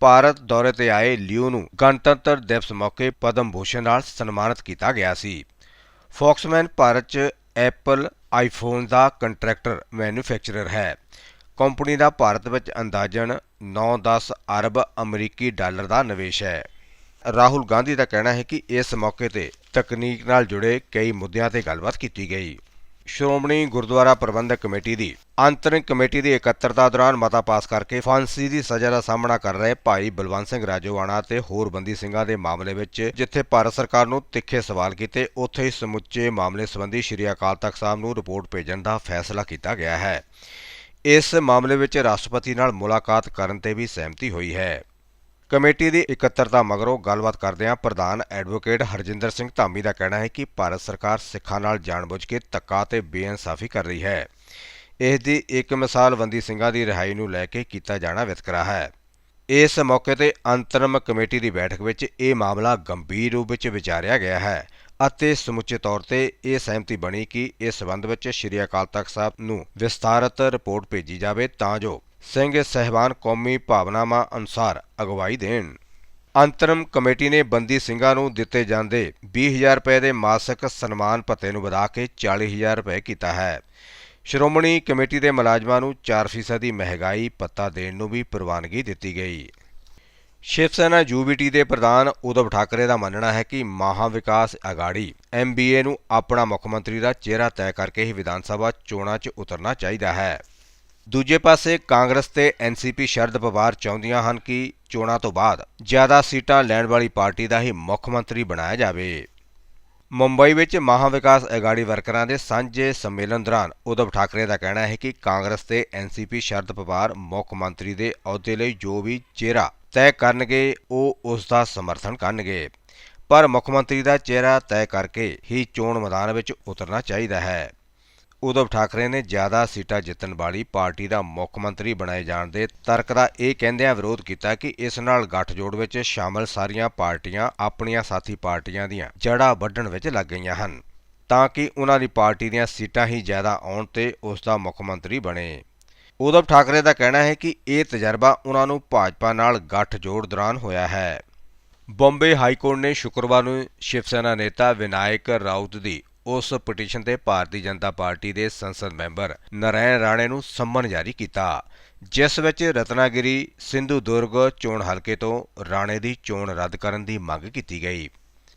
ਭਾਰਤ ਦੌਰੇ ਤੇ ਆਏ ਲਿਊ ਨੂੰ ਗਣਤੰਤਰ ਦਿਵਸ ਮੌਕੇ ਪਦਮ ਭੂਸ਼ਣ ਨਾਲ ਸਨਮਾਨਿਤ ਕੀਤਾ ਗਿਆ ਸੀ। ਫੌਕਸਮੈਨ ਭਾਰਤ 'ਚ ਐਪਲ ਆਈਫੋਨ ਦਾ ਕੰਟਰੈਕਟਰ ਮੈਨੂਫੈਕਚਰਰ ਹੈ। ਕੰਪਨੀ ਦਾ ਭਾਰਤ ਵਿੱਚ ਅੰਦਾਜ਼ਨ 9-10 ਅਰਬ ਅਮਰੀਕੀ ਡਾਲਰ ਦਾ ਨਿਵੇਸ਼ ਹੈ। ਰਾਹੁਲ ਗਾਂਧੀ ਦਾ ਕਹਿਣਾ ਹੈ ਕਿ ਇਸ ਮੌਕੇ ਤੇ ਤਕਨੀਕ ਨਾਲ ਜੁੜੇ ਕਈ ਮੁੱਦਿਆਂ ਤੇ ਗੱਲਬਾਤ ਕੀਤੀ ਗਈ। ਸ਼੍ਰੋਮਣੀ ਗੁਰਦੁਆਰਾ ਪ੍ਰਬੰਧਕ ਕਮੇਟੀ ਦੀ ਅੰਤਰਿੰਗ ਕਮੇਟੀ ਦੀ ਇਕੱਤਰਤਾ ਦੌਰਾਨ ਮਤਾ ਪਾਸ ਕਰਕੇ ਫਾਂਸੀ ਦੀ ਸਜ਼ਾ ਦਾ ਸਾਹਮਣਾ ਕਰ ਰਹੇ ਭਾਈ ਬਲਵੰਤ ਸਿੰਘ ਰਾਜੋਆਣਾ ਤੇ ਹੋਰ ਬੰਦੀ ਸਿੰਘਾਂ ਦੇ ਮਾਮਲੇ ਵਿੱਚ, ਜਿੱਥੇ ਭਾਰਤ ਸਰਕਾਰ ਨੂੰ ਤਿੱਖੇ ਸਵਾਲ ਕੀਤੇ, ਉੱਥੇ ਹੀ ਸਮੁੱਚੇ ਮਾਮਲੇ ਸੰਬੰਧੀ ਸ਼੍ਰੀ ਅਕਾਲ ਤਖਤ ਸਾਹਿਬ ਨੂੰ ਰਿਪੋਰਟ ਭੇਜਣ ਦਾ ਫੈਸਲਾ ਕੀਤਾ ਗਿਆ ਹੈ। ਇਸ ਮਾਮਲੇ ਵਿੱਚ ਰਾਸ਼ਟਰਪਤੀ ਨਾਲ ਮੁਲਾਕਾਤ ਕਰਨ ਤੇ ਵੀ ਸਹਿਮਤੀ ਹੋਈ ਹੈ। ਕਮੇਟੀ ਦੀ ਇਕੱਤਰਤਾ ਮਗਰੋਂ ਗੱਲਬਾਤ ਕਰਦਿਆਂ ਪ੍ਰਧਾਨ ਐਡਵੋਕੇਟ ਹਰਜਿੰਦਰ ਸਿੰਘ ਧਾਮੀ ਦਾ ਕਹਿਣਾ ਹੈ ਕਿ ਭਾਰਤ ਸਰਕਾਰ ਸਿੱਖਾਂ ਨਾਲ ਜਾਣਬੁੱਝ ਕੇ ਧੱਕਾ ਤੇ ਬੇਇਨਸਾਫੀ ਕਰ ਰਹੀ ਹੈ। ਇਸ ਦੀ ਇੱਕ ਮਿਸਾਲ ਬੰਦੀ ਸਿੰਘਾਂ ਦੀ ਰਿਹਾਈ ਨੂੰ ਲੈ ਕੇ ਕੀਤਾ ਜਾਣਾ ਵਿਤਕਰਾ ਹੈ। ਇਸ ਮੌਕੇ ਤੇ ਅੰਤਰਮ ਕਮੇਟੀ ਦੀ ਬੈਠਕ ਵਿੱਚ ਇਹ ਮਾਮਲਾ ਗੰਭੀਰ ਰੂਪ ਵਿੱਚ ਵਿਚਾਰਿਆ ਗਿਆ ਹੈ ਅਤੇ ਸਮੁੱਚੇ ਤੌਰ ਤੇ ਇਹ ਸਹਿਮਤੀ ਬਣੀ ਕਿ ਇਸ ਸਬੰਧ ਵਿੱਚ ਸ਼੍ਰੀ ਅਕਾਲ ਤਖਤ ਸਾਹਿਬ ਨੂੰ ਵਿਸਤਾਰਤ ਰਿਪੋਰਟ ਭੇਜੀ ਜਾਵੇ ਤਾਂ ਜੋ ਸਿੰਘ ਸਹਿਬਾਨ ਕੌਮੀ ਭਾਵਨਾਵਾਂ ਅਨੁਸਾਰ ਅਗਵਾਈ ਦੇਣ। ਅੰਤਰਮ ਕਮੇਟੀ ਨੇ ਬੰਦੀ ਸਿੰਘਾਂ ਨੂੰ ਦਿੱਤੇ ਜਾਂਦੇ 20000 ਰੁਪਏ ਦੇ ਮਾਸਿਕ ਸਨਮਾਨ ਭੱਤੇ ਨੂੰ ਵਧਾ ਕੇ 40000 ਰੁਪਏ ਕੀਤਾ ਹੈ। ਸ਼੍ਰੋਮਣੀ ਕਮੇਟੀ ਦੇ ਮੁਲਾਜ਼ਮਾਂ ਨੂੰ 4% ਦੀ ਮਹਿੰਗਾਈ ਪੱਤਾ ਦੇਣ ਨੂੰ ਵੀ ਪ੍ਰਵਾਨਗੀ ਦਿੱਤੀ ਗਈ। ਸ਼ਿਵ ਸੈਨਾ ਯੂਬੀਟੀ ਦੇ ਪ੍ਰਧਾਨ ਉਦਵ ਠਾਕਰੇ ਦਾ ਮੰਨਣਾ ਹੈ ਕਿ ਮਹਾ ਵਿਕਾਸ ਅਗਾੜੀ ਐਮਬੀਏ ਨੂੰ ਆਪਣਾ ਮੁੱਖ ਮੰਤਰੀ ਦਾ ਚਿਹਰਾ ਤੈਅ ਕਰਕੇ ਹੀ ਵਿਧਾਨ ਸਭਾ ਚੋਣਾਂ 'ਚ ਉਤਰਨਾ ਚਾਹੀਦਾ ਹੈ। ਦੂਜੇ ਪਾਸੇ ਕਾਂਗਰਸ ਤੇ ਐਨਸੀਪੀ ਸ਼ਰਦ ਪਵਾਰ ਚਾਹੁੰਦੀਆਂ ਹਨ ਕਿ ਚੋਣਾਂ ਤੋਂ ਬਾਅਦ ਜ਼ਿਆਦਾ ਸੀਟਾਂ ਲੈਣ ਵਾਲੀ ਪਾਰਟੀ ਦਾ ਹੀ ਮੁੱਖ ਮੰਤਰੀ ਬਣਾਇਆ ਜਾਵੇ। ਮੁੰਬਈ ਵਿੱਚ ਮਹਾ ਵਿਕਾਸ ਅਗਾੜੀ ਵਰਕਰਾਂ ਦੇ ਸਾਂਝੇ ਸੰਮੇਲਨ ਦੌਰਾਨ ਉद्धਵ ਠਾਕਰੇ ਦਾ ਕਹਿਣਾ ਹੈ ਕਿ ਕਾਂਗਰਸ ਤੇ ਐਨਸੀਪੀ ਸ਼ਰਦ ਪਵਾਰ ਮੁੱਖ ਮੰਤਰੀ ਦੇ ਅਹੁਦੇ ਲਈ ਜੋ ਵੀ ਚਿਹਰਾ ਤੈਅ ਕਰਨਗੇ, ਉਹ ਉਸ ਦਾ ਸਮਰਥਨ ਕਰਨਗੇ। ਪਰ ਮੁੱਖ ਮੰਤਰੀ ਦਾ ਚਿਹਰਾ ਤੈਅ ਕਰਕੇ ਹੀ ਚੋਣ ਮੈਦਾਨ ਵਿੱਚ ਉਤਰਨਾ ਚਾਹੀਦਾ ਹੈ। ਉਧਵ ਠਾਕਰੇ ਨੇ ਜ਼ਿਆਦਾ ਸੀਟਾਂ ਜਿੱਤਣ ਵਾਲੀ ਪਾਰਟੀ ਦਾ ਮੁੱਖ ਮੰਤਰੀ ਬਣਾਏ ਜਾਣ ਦੇ ਤਰਕ ਦਾ ਇਹ ਕਹਿੰਦਿਆਂ ਵਿਰੋਧ ਕੀਤਾ ਕਿ ਇਸ ਨਾਲ ਗੱਠਜੋੜ ਵਿੱਚ ਸ਼ਾਮਲ ਸਾਰੀਆਂ ਪਾਰਟੀਆਂ ਆਪਣੀਆਂ ਸਾਥੀ ਪਾਰਟੀਆਂ ਦੀਆਂ ਜੜਾਂ ਵੱਢਣ ਵਿੱਚ ਲੱਗ ਗਈਆਂ ਹਨ, ਤਾਂ ਕਿ ਉਹਨਾਂ ਦੀ ਪਾਰਟੀ ਦੀਆਂ ਸੀਟਾਂ ਹੀ ਜ਼ਿਆਦਾ ਆਉਣ ਤੇ ਉਸ ਦਾ ਮੁੱਖ ਮੰਤਰੀ ਬਣੇ। ਉਧਵ ਠਾਕਰੇ ਦਾ ਕਹਿਣਾ ਹੈ ਕਿ ਇਹ ਤਜਰਬਾ ਉਹਨਾਂ ਨੂੰ ਭਾਜਪਾ ਨਾਲ ਗੱਠਜੋੜ ਦੌਰਾਨ ਹੋਇਆ ਹੈ। ਬੰਬੇ ਹਾਈ ਕੋਰਟ ਨੇ ਸ਼ੁੱਕਰਵਾਰ ਨੂੰ ਸ਼ਿਵ ਸੈਨਾ ਨੇਤਾ ਵਿਨਾਇਕ ਰਾਉਤ ਦੀ ਉਸ ਪਟੀਸ਼ਨ ਤੇ ਭਾਰਤੀ ਜਨਤਾ ਪਾਰਟੀ ਦੇ ਸੰਸਦ ਮੈਂਬਰ ਨਰੈਣ ਰਾਣੇ ਨੂੰ ਸੰਮਨ ਜਾਰੀ ਕੀਤਾ, ਜਿਸ ਵਿੱਚ ਰਤਨਾਗਿਰੀ, ਸਿੰਧੂ ਦੁਰਗ, ਚੋਣ ਹਲਕੇ ਤੋਂ ਰਾਣੇ ਦੀ ਚੋਣ ਰੱਦ ਕਰਨ ਦੀ ਮੰਗ ਕੀਤੀ ਗਈ।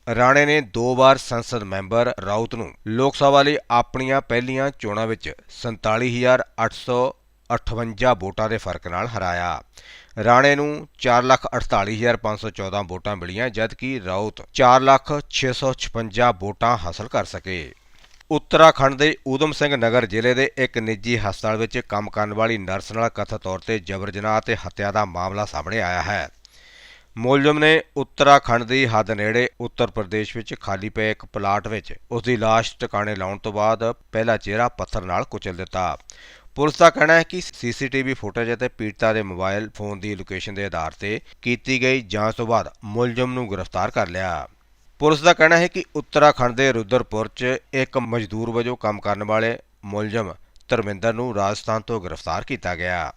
ਰਾਣੇ ਨੇ ਦੋ ਵਾਰ ਸੰਸਦ ਮੈਂਬਰ ਰਾਉਤ ਨੂੰ ਲੋਕ ਸਭਾ ਲਈ ਆਪਣੀਆਂ ਪਹਿਲੀਆਂ ਚੋਣਾਂ ਵਿੱਚ 47858 ਵੋਟਾਂ ਦੇ ਫ਼ਰਕ ਨਾਲ ਹਰਾਇਆ। ਰਾਣੇ ਨੂੰ 448514 ਵੋਟਾਂ ਮਿਲੀਆਂ, ਜਦਕਿ ਰਾਉਤ 4656 ਵੋਟਾਂ ਹਾਸਲ ਕਰ ਸਕੇ। ਉੱਤਰਾਖੰਡ ਦੇ ਊਧਮ ਸਿੰਘ ਨਗਰ ਜ਼ਿਲ੍ਹੇ ਦੇ ਇੱਕ ਨਿੱਜੀ ਹਸਪਤਾਲ ਵਿੱਚ ਕੰਮ ਕਰਨ ਵਾਲੀ ਨਰਸ ਨਾਲ ਕਥਿਤ ਤੌਰ ਤੇ ਜਬਰ ਜਨਾਹ ਅਤੇ ਹੱਤਿਆ ਦਾ ਮਾਮਲਾ ਸਾਹਮਣੇ ਆਇਆ ਹੈ। ਮੁਲਜ਼ਮ ਨੇ ਉੱਤਰਾਖੰਡ ਦੀ ਹੱਦ ਨੇੜੇ ਉੱਤਰ ਪ੍ਰਦੇਸ਼ ਵਿੱਚ ਖਾਲੀ ਪਏ ਇੱਕ ਪਲਾਟ ਵਿੱਚ ਉਸ ਦੀ ਲਾਸ਼ ਟਿਕਾਣੇ ਲਾਉਣ ਤੋਂ ਬਾਅਦ ਪਹਿਲਾ ਚਿਹਰਾ ਪੱਥਰ ਨਾਲ ਕੁਚਲ ਦਿੱਤਾ। ਪੁਲਿਸ ਦਾ ਕਹਿਣਾ ਹੈ ਕਿ ਸੀਸੀਟੀਵੀ ਫੁਟੇਜ ਅਤੇ ਪੀੜਤਾ ਦੇ ਮੋਬਾਈਲ ਫੋਨ ਦੀ ਲੋਕੇਸ਼ਨ ਦੇ ਆਧਾਰ ਤੇ ਕੀਤੀ ਗਈ ਜਾਂਚ ਤੋਂ ਬਾਅਦ ਮੁਲਜ਼ਮ ਨੂੰ ਗ੍ਰਿਫਤਾਰ ਕਰ ਲਿਆ। ਪੁਲਿਸ ਦਾ ਕਹਿਣਾ ਹੈ ਕਿ ਉੱਤਰਾਖੰਡ ਦੇ ਰੁਦਰਪੁਰ 'ਚ ਇੱਕ ਮਜ਼ਦੂਰ ਵਜੋਂ ਕੰਮ ਕਰਨ ਵਾਲੇ ਮੁਲਜ਼ਮ ਧਰਮਿੰਦਰ ਨੂੰ ਰਾਜਸਥਾਨ ਤੋਂ ਗ੍ਰਿਫਤਾਰ ਕੀਤਾ ਗਿਆ।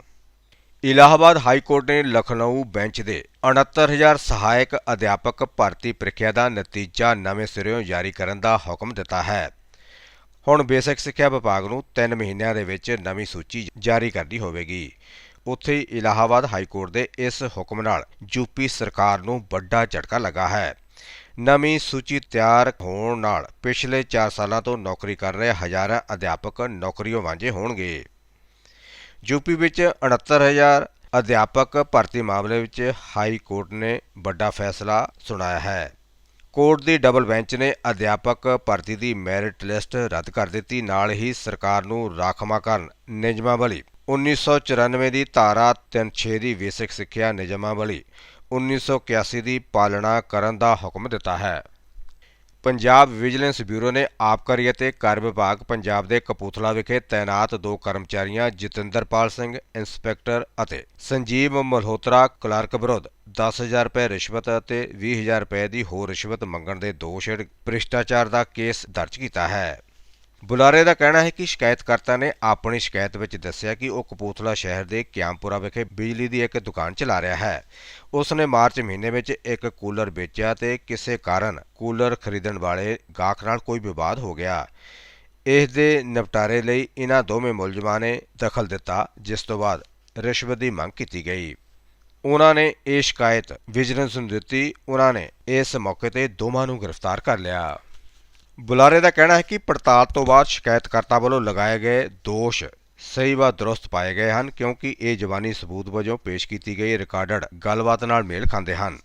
ਇਲਾਹਾਬਾਦ ਹਾਈ ਕੋਰਟ ਨੇ ਲਖਨਊ ਬੈਂਚ ਦੇ 69000 ਸਹਾਇਕ ਅਧਿਆਪਕ ਭਰਤੀ ਪ੍ਰੀਖਿਆ ਦਾ ਨਤੀਜਾ ਨਵੇਂ ਸਿਰਿਓਂ ਜਾਰੀ ਕਰਨ ਦਾ ਹੁਕਮ ਦਿੱਤਾ ਹੈ। ਹੁਣ ਬੇਸਿਕ ਸਿੱਖਿਆ ਵਿਭਾਗ ਨੂੰ 3 ਮਹੀਨਿਆਂ ਦੇ ਵਿੱਚ ਨਵੀਂ ਸੂਚੀ ਜਾਰੀ ਕਰਨੀ ਹੋਵੇਗੀ। ਉੱਥੇ ਹੀ ਇਲਾਹਾਬਾਦ ਹਾਈ ਕੋਰਟ ਦੇ ਇਸ ਹੁਕਮ ਨਾਲ ਯੂਪੀ ਸਰਕਾਰ ਨੂੰ ਵੱਡਾ ਝਟਕਾ ਲੱਗਾ ਹੈ। ਨਵੀਂ ਸੂਚੀ ਤਿਆਰ ਹੋਣ ਨਾਲ ਪਿਛਲੇ 4 ਸਾਲਾਂ ਤੋਂ ਨੌਕਰੀ ਕਰ ਰਹੇ ਹਜ਼ਾਰਾਂ ਅਧਿਆਪਕ ਨੌਕਰੀਓਂ ਵਾਂਝੇ ਹੋਣਗੇ। ਯੂਪੀ ਵਿੱਚ 69000 ਅਧਿਆਪਕ ਭਰਤੀ ਮਾਮਲੇ ਵਿੱਚ ਹਾਈ ਕੋਰਟ ਨੇ ਵੱਡਾ ਫੈਸਲਾ ਸੁਣਾਇਆ ਹੈ। ਕੋਰਟ ਦੀ ਡਬਲ ਬੈਂਚ ਨੇ ਅਧਿਆਪਕ ਭਰਤੀ ਦੀ ਮੈਰਿਟ ਲਿਸਟ ਰੱਦ ਕਰ ਦਿੱਤੀ। ਨਾਲ ਹੀ ਸਰਕਾਰ ਨੂੰ ਰਾਖਵਾਂਕਰਨ ਨਿਯਮਾਵਲੀ 1994 ਦੀ ਧਾਰਾ 36 ਦੀ ਬੇਸਿਕ ਸਿੱਖਿਆ ਨਿਯਮਾਵਲੀ 1981 ਦੀ ਪਾਲਣਾ ਕਰਨ ਦਾ ਹੁਕਮ ਦਿੱਤਾ ਹੈ। ਪੰਜਾਬ ਵਿਜੀਲੈਂਸ ਬਿਊਰੋ ਨੇ ਆਬਕਾਰੀ ਅਤੇ ਕਰ ਵਿਭਾਗ ਪੰਜਾਬ ਦੇ ਕਪੂਥਲਾ ਵਿਖੇ ਤਾਇਨਾਤ ਦੋ ਕਰਮਚਾਰੀਆਂ ਜਤਿੰਦਰਪਾਲ ਸਿੰਘ, ਇੰਸਪੈਕਟਰ ਅਤੇ ਸੰਜੀਵ ਮਲਹੋਤਰਾ ਕਲਰਕ ਵਿਰੁੱਧ 10000 ਰੁਪਏ ਰਿਸ਼ਵਤ ਅਤੇ 20000 ਰੁਪਏ ਦੀ ਹੋਰ ਰਿਸ਼ਵਤ ਮੰਗਣ ਦੇ ਦੋਸ਼ ਹੇਠ ਭ੍ਰਿਸ਼ਟਾਚਾਰ ਦਾ ਕੇਸ ਦਰਜ ਕੀਤਾ ਹੈ। ਬੁਲਾਰੇ ਦਾ ਕਹਿਣਾ ਹੈ ਕਿ ਸ਼ਿਕਾਇਤਕਰਤਾ ਨੇ ਆਪਣੀ ਸ਼ਿਕਾਇਤ ਵਿੱਚ ਦੱਸਿਆ ਕਿ ਉਹ ਕਪੂਥਲਾ ਸ਼ਹਿਰ ਦੇ ਕਿਆਮਪੁਰਾ ਵਿਖੇ ਬਿਜਲੀ ਦੀ ਇੱਕ ਦੁਕਾਨ ਚਲਾ ਰਿਹਾ ਹੈ। ਉਸ ਨੇ ਮਾਰਚ ਮਹੀਨੇ ਵਿੱਚ ਇੱਕ ਕੂਲਰ ਵੇਚਿਆ ਤੇ ਕਿਸੇ ਕਾਰਨ ਕੂਲਰ ਖਰੀਦਣ ਵਾਲੇ ਗਾਹਕ ਨਾਲ ਕੋਈ ਵਿਵਾਦ ਹੋ ਗਿਆ। ਇਸ ਦੇ ਨਿਪਟਾਰੇ ਲਈ ਇਹਨਾਂ ਦੋਵੇਂ ਮੁਲਜ਼ਮਾਂ ਨੇ ਦਖਲ ਦਿੱਤਾ, ਜਿਸ ਤੋਂ ਬਾਅਦ ਰਿਸ਼ਵਤ ਦੀ ਮੰਗ ਕੀਤੀ ਗਈ। ਉਹਨਾਂ ਨੇ ਇਹ ਸ਼ਿਕਾਇਤ ਵਿਜੀਲੈਂਸ ਨੂੰ ਦਿੱਤੀ। ਉਹਨਾਂ ਨੇ ਇਸ ਮੌਕੇ ਤੇ ਦੋਵਾਂ ਨੂੰ ਗ੍ਰਿਫਤਾਰ ਕਰ ਲਿਆ। ਬੁਲਾਰੇ ਦਾ ਕਹਿਣਾ ਹੈ ਕਿ ਪੜਤਾਲ ਤੋਂ ਬਾਅਦ ਸ਼ਿਕਾਇਤਕਰਤਾ ਵੱਲੋਂ ਲਗਾਏ ਗਏ ਦੋਸ਼ ਸਹੀ ਵਾ ਦਰੁਸਤ ਪਾਏ ਗਏ ਹਨ, ਕਿਉਂਕਿ ਇਹ ਜ਼ਬਾਨੀ ਸਬੂਤ ਵਜੋਂ ਪੇਸ਼ ਕੀਤੀ ਗਈ ਰਿਕਾਰਡਡ ਗੱਲਬਾਤ ਨਾਲ ਮੇਲ ਖਾਂਦੇ ਹਨ।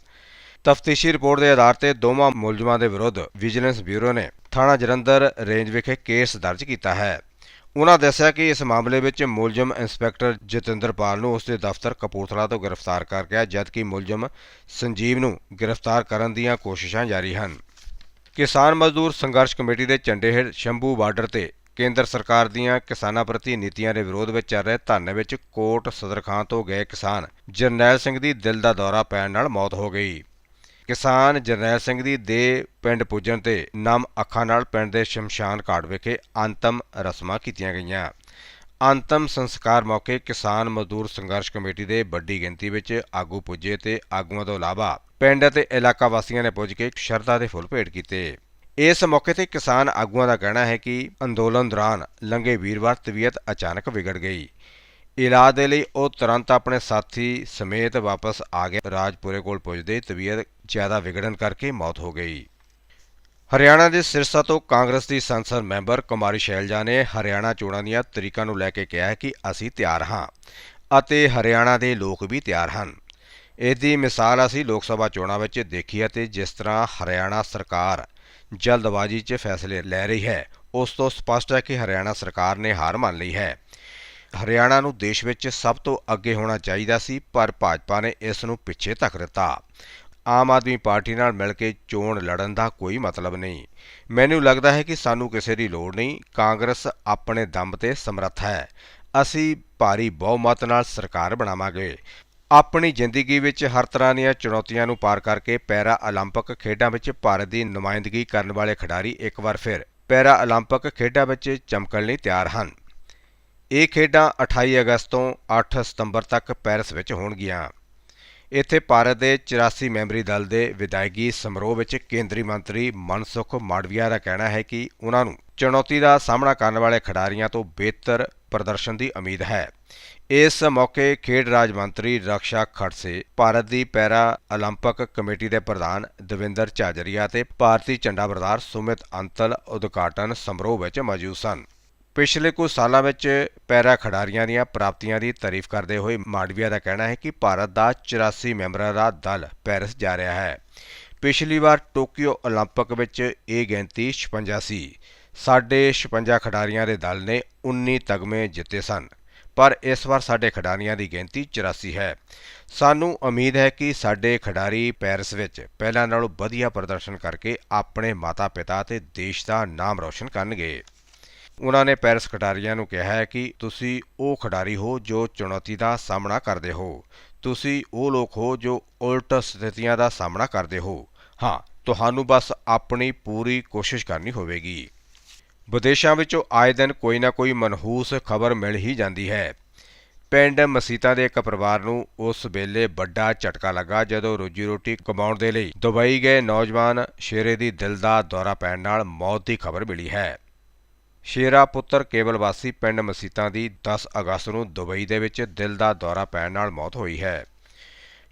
ਤਫਤੀਸ਼ੀ ਰਿਪੋਰਟ ਦੇ ਆਧਾਰ ਤੇ ਦੋਵਾਂ ਮੁਲਜ਼ਮਾਂ ਦੇ ਵਿਰੁੱਧ ਵਿਜੀਲੈਂਸ ਬਿਊਰੋ ਨੇ ਥਾਣਾ ਜਲੰਧਰ ਰੇਂਜ ਵਿਖੇ ਕੇਸ ਦਰਜ ਕੀਤਾ ਹੈ। ਉਨ੍ਹਾਂ ਦੱਸਿਆ ਕਿ ਇਸ ਮਾਮਲੇ ਵਿੱਚ ਮੁਲਜ਼ਮ ਇੰਸਪੈਕਟਰ ਜਤਿੰਦਰਪਾਲ ਨੂੰ ਉਸ ਦੇ ਦਫ਼ਤਰ ਕਪੂਰਥਲਾ ਤੋਂ ਗ੍ਰਿਫਤਾਰ ਕਰ ਗਿਆ, ਜਦਕਿ ਮੁਲਜ਼ਮ ਸੰਜੀਵ ਨੂੰ ਗ੍ਰਿਫਤਾਰ ਕਰਨ ਦੀਆਂ ਕੋਸ਼ਿਸ਼ਾਂ ਜਾਰੀ ਹਨ। ਕਿਸਾਨ ਮਜ਼ਦੂਰ ਸੰਘਰਸ਼ ਕਮੇਟੀ ਦੇ ਝੰਡੇ ਹੇਠ ਸ਼ੰਭੂ ਬਾਰਡਰ ਤੇ ਕੇਂਦਰ ਸਰਕਾਰ ਦੀਆਂ ਕਿਸਾਨਾਂ ਪ੍ਰਤੀ ਨੀਤੀਆਂ ਦੇ ਵਿਰੋਧ ਵਿੱਚ ਚੱਲ ਰਹੇ ਧਰਨੇ ਵਿੱਚ ਕੋਟ ਸਦਰਖਾਂ ਤੋਂ ਗਏ ਕਿਸਾਨ ਜਰਨੈਲ ਸਿੰਘ ਦੀ ਦਿਲ ਦਾ ਦੌਰਾ ਪੈਣ ਨਾਲ ਮੌਤ ਹੋ ਗਈ। ਕਿਸਾਨ ਜਰਨੈਲ ਸਿੰਘ ਦੀ ਦੇਹ ਪਿੰਡ ਪੁੱਜਣ ਤੇ ਨਮ ਅੱਖਾਂ ਨਾਲ ਪਿੰਡ ਦੇ ਸ਼ਮਸ਼ਾਨ ਘਾਟ ਵਿਖੇ ਅੰਤਮ ਰਸਮਾਂ ਕੀਤੀਆਂ ਗਈਆਂ। ਅੰਤਮ ਸੰਸਕਾਰ ਮੌਕੇ ਕਿਸਾਨ ਮਜ਼ਦੂਰ ਸੰਘਰਸ਼ ਕਮੇਟੀ ਦੇ ਵੱਡੀ ਗਿਣਤੀ ਵਿੱਚ ਆਗੂ ਪੁੱਜੇ ਤੇ ਆਗੂਆਂ ਤੋਂ ਇਲਾਵਾ ਪਿੰਡ ਅਤੇ ਇਲਾਕਾ ਵਾਸੀਆਂ ਨੇ ਪੁੱਜ ਕੇ ਸ਼ਰਧਾ ਦੇ ਫੁੱਲ ਭੇਟ ਕੀਤੇ। ਇਸ ਮੌਕੇ ਤੇ ਕਿਸਾਨ ਆਗੂਆਂ ਦਾ ਕਹਿਣਾ ਹੈ ਕਿ ਅੰਦੋਲਨ ਦੌਰਾਨ ਲੰਘੇ ਵੀਰਵਾਰ ਤਬੀਅਤ ਅਚਾਨਕ ਵਿਗੜ ਗਈ। ਇਲਾਜ ਦੇ ਲਈ ਉਹ ਤੁਰੰਤ ਆਪਣੇ ਸਾਥੀ ਸਮੇਤ ਵਾਪਸ ਆ ਗਿਆ ਰਾਜਪੁਰੇ ਕੋਲ ਪੁੱਜਦੇ ਤਬੀਅਤ ਜ਼ਿਆਦਾ ਵਿਗੜਨ ਕਰਕੇ ਮੌਤ ਹੋ ਗਈ। ਹਰਿਆਣਾ ਦੇ ਸਿਰਸਾ ਤੋਂ ਕਾਂਗਰਸ ਦੀ ਸੰਸਦ ਮੈਂਬਰ ਕੁਮਾਰੀ ਸ਼ੈਲਜਾ ਨੇ ਹਰਿਆਣਾ ਚੋਣਾਂ ਦੀਆਂ ਤਰੀਕਾਂ ਨੂੰ ਲੈ ਕੇ ਕਿਹਾ ਕਿ ਅਸੀਂ ਤਿਆਰ ਹਾਂ ਅਤੇ ਹਰਿਆਣਾ ਦੇ ਲੋਕ ਵੀ ਤਿਆਰ ਹਨ। ਇਸ ਦੀ ਮਿਸਾਲ ਅਸੀਂ ਲੋਕ ਸਭਾ ਚੋਣਾਂ ਵਿੱਚ ਦੇਖੀ ਹੈ ਤੇ ਜਿਸ ਤਰ੍ਹਾਂ ਹਰਿਆਣਾ ਸਰਕਾਰ ਜਲਦਬਾਜ਼ੀ 'ਚ ਫੈਸਲੇ ਲੈ ਰਹੀ ਹੈ, ਉਸ ਤੋਂ ਸਪਸ਼ਟ ਹੈ ਕਿ ਹਰਿਆਣਾ ਸਰਕਾਰ ਨੇ ਹਾਰ ਮੰਨ ਲਈ ਹੈ। ਹਰਿਆਣਾ ਨੂੰ ਦੇਸ਼ ਵਿੱਚ ਸਭ ਤੋਂ ਅੱਗੇ ਹੋਣਾ ਚਾਹੀਦਾ ਸੀ ਪਰ ਭਾਜਪਾ ਨੇ ਇਸ ਨੂੰ ਪਿੱਛੇ ਧੱਕ ਦਿੱਤਾ ਆਮ ਆਦਮੀ ਪਾਰਟੀ ਨਾਲ ਮਿਲ ਕੇ ਚੋਣ ਲੜਨ ਦਾ ਕੋਈ ਮਤਲਬ ਨਹੀਂ ਮੈਨੂੰ ਲੱਗਦਾ ਹੈ ਕਿ ਸਾਨੂੰ ਕਿਸੇ ਦੀ ਲੋੜ ਨਹੀਂ ਕਾਂਗਰਸ ਆਪਣੇ ਦਮ ਤੇ ਸਮਰੱਥ ਹੈ ਅਸੀਂ ਭਾਰੀ ਬਹੁਮਤ ਨਾਲ ਸਰਕਾਰ ਬਣਾਵਾਂਗੇ ਆਪਣੀ ਜ਼ਿੰਦਗੀ ਵਿੱਚ ਹਰ ਤਰ੍ਹਾਂ ਦੀਆਂ ਚੁਣੌਤੀਆਂ ਨੂੰ ਪਾਰ ਕਰਕੇ ਪੈਰਾ 올림픽 ਖੇਡਾਂ ਵਿੱਚ ਭਾਰਤ ਦੀ ਨੁਮਾਇੰਦਗੀ ਕਰਨ ਵਾਲੇ ਖਿਡਾਰੀ ਇੱਕ ਵਾਰ ਫਿਰ ਪੈਰਾ 올림픽 ਖੇਡਾਂ ਵਿੱਚ ਚਮਕਣ ਲਈ ਤਿਆਰ ਹਨ ਇਹ ਖੇਡਾਂ 28 ਅਗਸਤ ਤੋਂ 8 ਸਤੰਬਰ ਤੱਕ ਪੈਰਿਸ ਵਿੱਚ ਹੋਣਗੀਆਂ ਇੱਥੇ ਭਾਰਤ ਦੇ 84 ਮੈਂਬਰੀ ਦਲ ਦੇ ਵਿਦਾਇਗੀ ਸਮਾਰੋਹ ਵਿੱਚ ਕੇਂਦਰੀ ਮੰਤਰੀ ਮਨਸੁਖ ਮਾਡਵੀਆ ਦਾ ਕਹਿਣਾ ਹੈ ਕਿ ਉਹਨਾਂ ਨੂੰ ਚੁਣੌਤੀ ਦਾ ਸਾਹਮਣਾ ਕਰਨ ਵਾਲੇ ਖਿਡਾਰੀਆਂ ਤੋਂ ਬਿਹਤਰ ਪ੍ਰਦਰਸ਼ਨ ਦੀ ਉਮੀਦ ਹੈ ਇਸ ਮੌਕੇ ਖੇਡ ਰਾਜ ਮੰਤਰੀ ਰਕਸ਼ਾ ਖੜਸੇ ਭਾਰਤ ਦੀ ਪੈਰਾ 올림픽 ਕਮੇਟੀ ਦੇ ਪ੍ਰਧਾਨ ਦਵਿੰਦਰ ਝਾਜਰੀਆ ਤੇ ਭਾਰਤੀ ਝੰਡਾ ਬਰਦਾਰ ਸੁਮਿਤ ਅੰਤਲ ਉਦਘਾਟਨ ਸਮਾਰੋਹ ਵਿੱਚ ਮੌਜੂਦ ਸਨ ਪਿਛਲੇ ਕੁਝ ਸਾਲਾਂ ਵਿੱਚ ਪੈਰਾ ਖਿਡਾਰੀਆਂ ਦੀਆਂ ਪ੍ਰਾਪਤੀਆਂ ਦੀ ਤਾਰੀਫ ਕਰਦੇ ਹੋਏ ਮਾਡਵੀਆ ਦਾ ਕਹਿਣਾ ਹੈ ਕਿ ਭਾਰਤ ਦਾ 84 ਮੈਂਬਰਾਂ ਦਾ ਦਲ ਪੈਰਿਸ ਜਾ ਰਿਹਾ ਹੈ ਪਿਛਲੀ ਵਾਰ ਟੋਕੀਓ 올림픽 ਵਿੱਚ ਇਹ ਗਿਣਤੀ 56 ਸੀ ਸਾਡੇ 56 ਖਿਡਾਰੀਆਂ ਦੇ ਦਲ ਨੇ 19 ਤਗਮੇ ਜਿੱਤੇ ਸਨ ਪਰ ਇਸ ਵਾਰ ਸਾਡੇ ਖਿਡਾਰੀਆਂ ਦੀ ਗਿਣਤੀ 84 ਹੈ ਸਾਨੂੰ ਉਮੀਦ ਹੈ ਕਿ ਸਾਡੇ ਖਿਡਾਰੀ ਪੈਰਿਸ ਵਿੱਚ ਪਹਿਲਾਂ ਨਾਲੋਂ ਵਧੀਆ ਪ੍ਰਦਰਸ਼ਨ ਕਰਕੇ ਆਪਣੇ ਮਾਤਾ-ਪਿਤਾ ਤੇ ਦੇਸ਼ ਦਾ ਨਾਮ ਰੌਸ਼ਨ ਕਰਨਗੇ ਉਹਨਾਂ ਨੇ ਪੈਰਿਸ ਖਿਡਾਰੀਆਂ ਨੂੰ ਕਿਹਾ ਹੈ ਕਿ ਤੁਸੀਂ ਉਹ ਖਿਡਾਰੀ ਹੋ ਜੋ ਚੁਣੌਤੀ ਦਾ ਸਾਹਮਣਾ ਕਰਦੇ ਹੋ। ਤੁਸੀਂ ਉਹ ਲੋਕ ਹੋ ਜੋ ਉਲਟ ਸਥਿਤੀਆਂ ਦਾ ਸਾਹਮਣਾ ਕਰਦੇ ਹੋ। ਹਾਂ, ਤੁਹਾਨੂੰ ਬਸ ਆਪਣੀ ਪੂਰੀ ਕੋਸ਼ਿਸ਼ ਕਰਨੀ ਹੋਵੇਗੀ। ਵਿਦੇਸ਼ਾਂ ਵਿੱਚੋਂ ਆਏ ਦਿਨ ਕੋਈ ਨਾ ਕੋਈ ਮਨਹੂਸ ਖਬਰ ਮਿਲ ਹੀ ਜਾਂਦੀ ਹੈ। ਪਿੰਡ ਮਸੀਤਾ ਦੇ ਇੱਕ ਪਰਿਵਾਰ ਨੂੰ ਉਸ ਵੇਲੇ ਵੱਡਾ ਝਟਕਾ ਲੱਗਾ ਜਦੋਂ ਰੋਜੀ ਰੋਟੀ ਕਮਾਉਣ ਦੇ ਲਈ ਦੁਬਈ ਗਏ ਨੌਜਵਾਨ ਸ਼ੇਰੇ ਦੀ ਦਿਲ ਦਾ ਦੌਰਾ ਪੈਣ ਨਾਲ ਮੌਤ ਦੀ ਖਬਰ ਮਿਲੀ ਹੈ। ਸ਼ੇਰਾ ਪੁੱਤਰ ਕੇਵਲ ਵਾਸੀ ਪਿੰਡ ਮਸੀਤਾਂ ਦੀ 10 ਅਗਸਤ ਨੂੰ ਦੁਬਈ ਦੇ ਵਿੱਚ ਦਿਲ ਦਾ ਦੌਰਾ ਪੈਣ ਨਾਲ ਮੌਤ ਹੋਈ ਹੈ।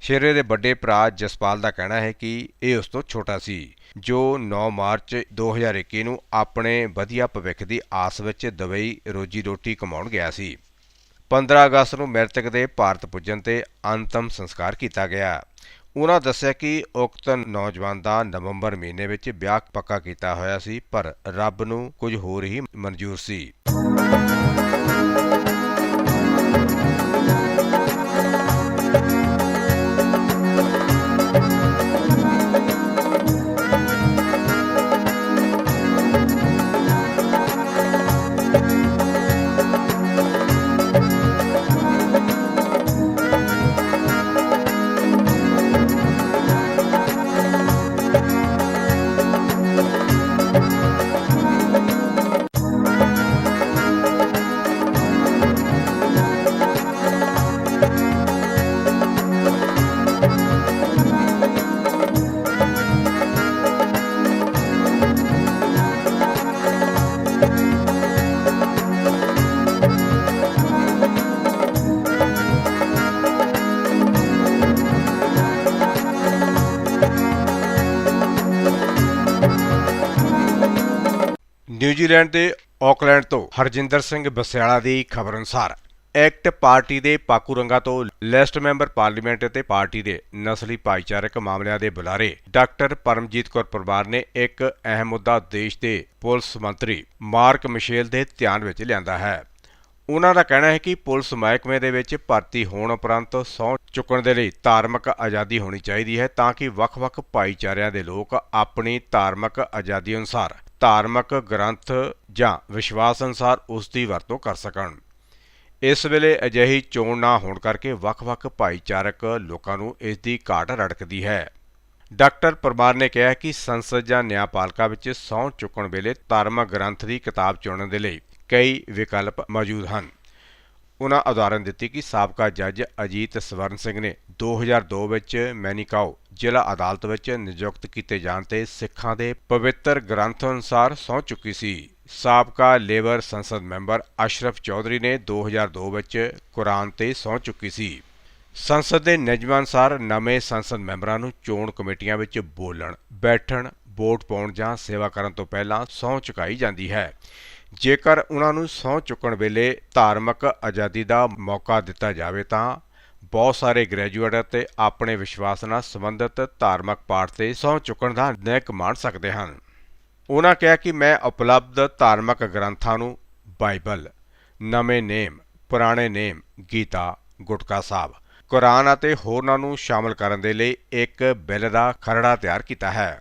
ਸ਼ੇਰੇ ਦੇ ਵੱਡੇ ਭਰਾ ਜਸਪਾਲ ਦਾ ਕਹਿਣਾ ਹੈ ਕਿ ਇਹ ਉਸ ਤੋਂ ਛੋਟਾ ਸੀ, ਜੋ 9 ਮਾਰਚ 2021 ਨੂੰ ਆਪਣੇ ਵਧੀਆ ਭਵਿੱਖ ਦੀ ਆਸ ਵਿੱਚ ਦੁਬਈ ਰੋਜੀ ਰੋਟੀ ਕਮਾਉਣ ਗਿਆ ਸੀ। 15 ਅਗਸਤ ਨੂੰ ਮ੍ਰਿਤਕ ਦੇ ਭਾਰਤ ਪੁੱਜਣ ਤੇ ਅੰਤਮ ਸੰਸਕਾਰ ਕੀਤਾ ਗਿਆ। ਉਹਨਾਂ ਦੱਸਿਆ ਕਿ ਉਕਤ ਨੌਜਵਾਨ ਦਾ ਨਵੰਬਰ ਮਹੀਨੇ ਵਿੱਚ ਵਿਆਹ ਪੱਕਾ ਕੀਤਾ ਹੋਇਆ ਸੀ, ਪਰ ਰੱਬ ਨੂੰ ਕੁਝ ਹੋਰ ਹੀ ਮਨਜ਼ੂਰ ਸੀ। ਨਿਊਜ਼ੀਲੈਂਡ ਦੇ ਆਕਲੈਂਡ ਤੋਂ ਹਰਜਿੰਦਰ ਸਿੰਘ ਬਸਿਆਲਾ ਦੀ ਖਬਰ ਅਨੁਸਾਰ ਐਕਟ ਪਾਰਟੀ ਦੇ ਪਾਕੂਰੰਗਾ ਤੋਂ ਲਿਸਟ ਮੈਂਬਰ ਪਾਰਲੀਮੈਂਟ ਅਤੇ ਪਾਰਟੀ ਦੇ ਨਸਲੀ ਭਾਈਚਾਰਕ ਮਾਮਲਿਆਂ ਦੇ ਬੁਲਾਰੇ ਡਾਕਟਰ ਪਰਮਜੀਤ ਕੌਰ ਪਰਿਵਾਰ ਨੇ ਇੱਕ ਅਹਿਮ ਮੁੱਦਾ ਦੇਸ਼ ਦੇ ਪੁਲਿਸ ਮੰਤਰੀ ਮਾਰਕ ਮਿਸ਼ੇਲ ਦੇ ਧਿਆਨ ਵਿੱਚ ਲਿਆਂਦਾ ਹੈ। ਉਹਨਾਂ ਦਾ ਕਹਿਣਾ ਹੈ ਕਿ ਪੁਲਿਸ ਮਹਿਕਮੇ ਦੇ ਵਿੱਚ ਭਰਤੀ ਹੋਣ ਉਪਰੰਤ ਸਹੁੰ ਚੁੱਕਣ ਦੇ ਲਈ ਧਾਰਮਿਕ ਆਜ਼ਾਦੀ ਹੋਣੀ ਚਾਹੀਦੀ ਹੈ ਤਾਂ ਕਿ ਵੱਖ-ਵੱਖ ਭਾਈਚਾਰਿਆਂ ਦੇ ਲੋਕ ਆਪਣੀ ਧਾਰਮਿਕ ਆਜ਼ਾਦੀ ਅਨੁਸਾਰ ਧਾਰਮਿਕ ਗ੍ਰੰਥ ਜਾਂ ਵਿਸ਼ਵਾਸ ਅਨੁਸਾਰ ਉਸ ਦੀ ਵਰਤੋਂ ਕਰ ਸਕਣ। ਇਸ ਵੇਲੇ ਅਜਿਹੀ ਚੋਣ ਨਾ ਹੋਣ ਕਰਕੇ ਵੱਖ-ਵੱਖ ਭਾਈਚਾਰਕ ਲੋਕਾਂ ਨੂੰ ਇਸ ਦੀ ਘਾਟ ਰੜਕਦੀ ਹੈ। ਡਾਕਟਰ ਪਰਮਾਰ ਨੇ ਕਿਹਾ ਕਿ ਸੰਸਦ ਜਾਂ ਨਿਆਂਪਾਲਿਕਾ ਵਿੱਚ ਸਹੁੰ ਚੁੱਕਣ ਵੇਲੇ ਧਾਰਮਿਕ ਗ੍ਰੰਥ ਦੀ ਕਿਤਾਬ ਚੁਣਨ ਦੇ ਲਈ ਕਈ ਵਿਕਲਪ ਮੌਜੂਦ ਹਨ। ਉਹਨਾਂ ਉਦਾਹਰਨ ਦਿੱਤੀ ਕਿ ਸਾਬਕਾ ਜੱਜ ਅਜੀਤ ਸਵਰਨ ਸਿੰਘ ਨੇ 2002 ਵਿੱਚ ਮੈਨੀਕਾਓ ਜ਼ਿਲ੍ਹਾ ਅਦਾਲਤ ਵਿੱਚ ਨਿਯੁਕਤ ਕੀਤੇ ਜਾਣ ਤੇ ਸਿੱਖਾਂ ਦੇ ਪਵਿੱਤਰ ਗ੍ਰੰਥ ਅਨੁਸਾਰ ਸਹੁੰ ਚੁੱਕੀ ਸੀ। ਸਾਬਕਾ ਲੇਬਰ ਸੰਸਦ ਮੈਂਬਰ ਅਸ਼ਰਫ ਚੌਧਰੀ ਨੇ 2002 ਵਿੱਚ ਕੁਰਾਨ ਤੇ ਸਹੁੰ ਚੁੱਕੀ ਸੀ। ਸੰਸਦ ਦੇ ਨਿਯਮਾਂ ਅਨੁਸਾਰ ਨਵੇਂ ਸੰਸਦ ਮੈਂਬਰਾਂ ਨੂੰ ਚੋਣ ਕਮੇਟੀਆਂ ਵਿੱਚ ਬੋਲਣ, ਬੈਠਣ, ਵੋਟ ਪਾਉਣ ਜਾਂ ਸੇਵਾ ਕਰਨ ਤੋਂ ਪਹਿਲਾਂ ਸਹੁੰ ਚੁਕਾਈ ਜਾਂਦੀ ਹੈ। ਜੇਕਰ ਉਹਨਾਂ ਨੂੰ ਸਹੁੰ ਚੁੱਕਣ ਵੇਲੇ ਧਾਰਮਿਕ ਆਜ਼ਾਦੀ ਦਾ ਮੌਕਾ ਦਿੱਤਾ ਜਾਵੇ ਤਾਂ ਬਹੁਤ ਸਾਰੇ ਗ੍ਰੈਜੂਏਟ ਅਤੇ ਆਪਣੇ ਵਿਸ਼ਵਾਸ ਨਾਲ ਸੰਬੰਧਿਤ ਧਾਰਮਿਕ ਪਾਠ ਤੇ ਸਹੁੰ ਚੁੱਕਣ ਦਾ ਨਿਕ ਮਾਣ ਸਕਦੇ ਹਨ। ਉਹਨਾਂ ਕਿਹਾ ਕਿ ਮੈਂ ਉਪਲਬਧ ਧਾਰਮਿਕ ਗ੍ਰੰਥਾਂ ਨੂੰ ਬਾਈਬਲ, ਨਵੇਂ ਨੇਮ, ਪੁਰਾਣੇ ਨੇਮ, ਗੀਤਾ, ਗੁਟਕਾ ਸਾਹਿਬ, ਕੁਰਾਨ ਅਤੇ ਹੋਰਨਾਂ ਨੂੰ ਸ਼ਾਮਲ ਕਰਨ ਦੇ ਲਈ ਇੱਕ ਬਿੱਲ ਦਾ ਖਰੜਾ ਤਿਆਰ ਕੀਤਾ ਹੈ।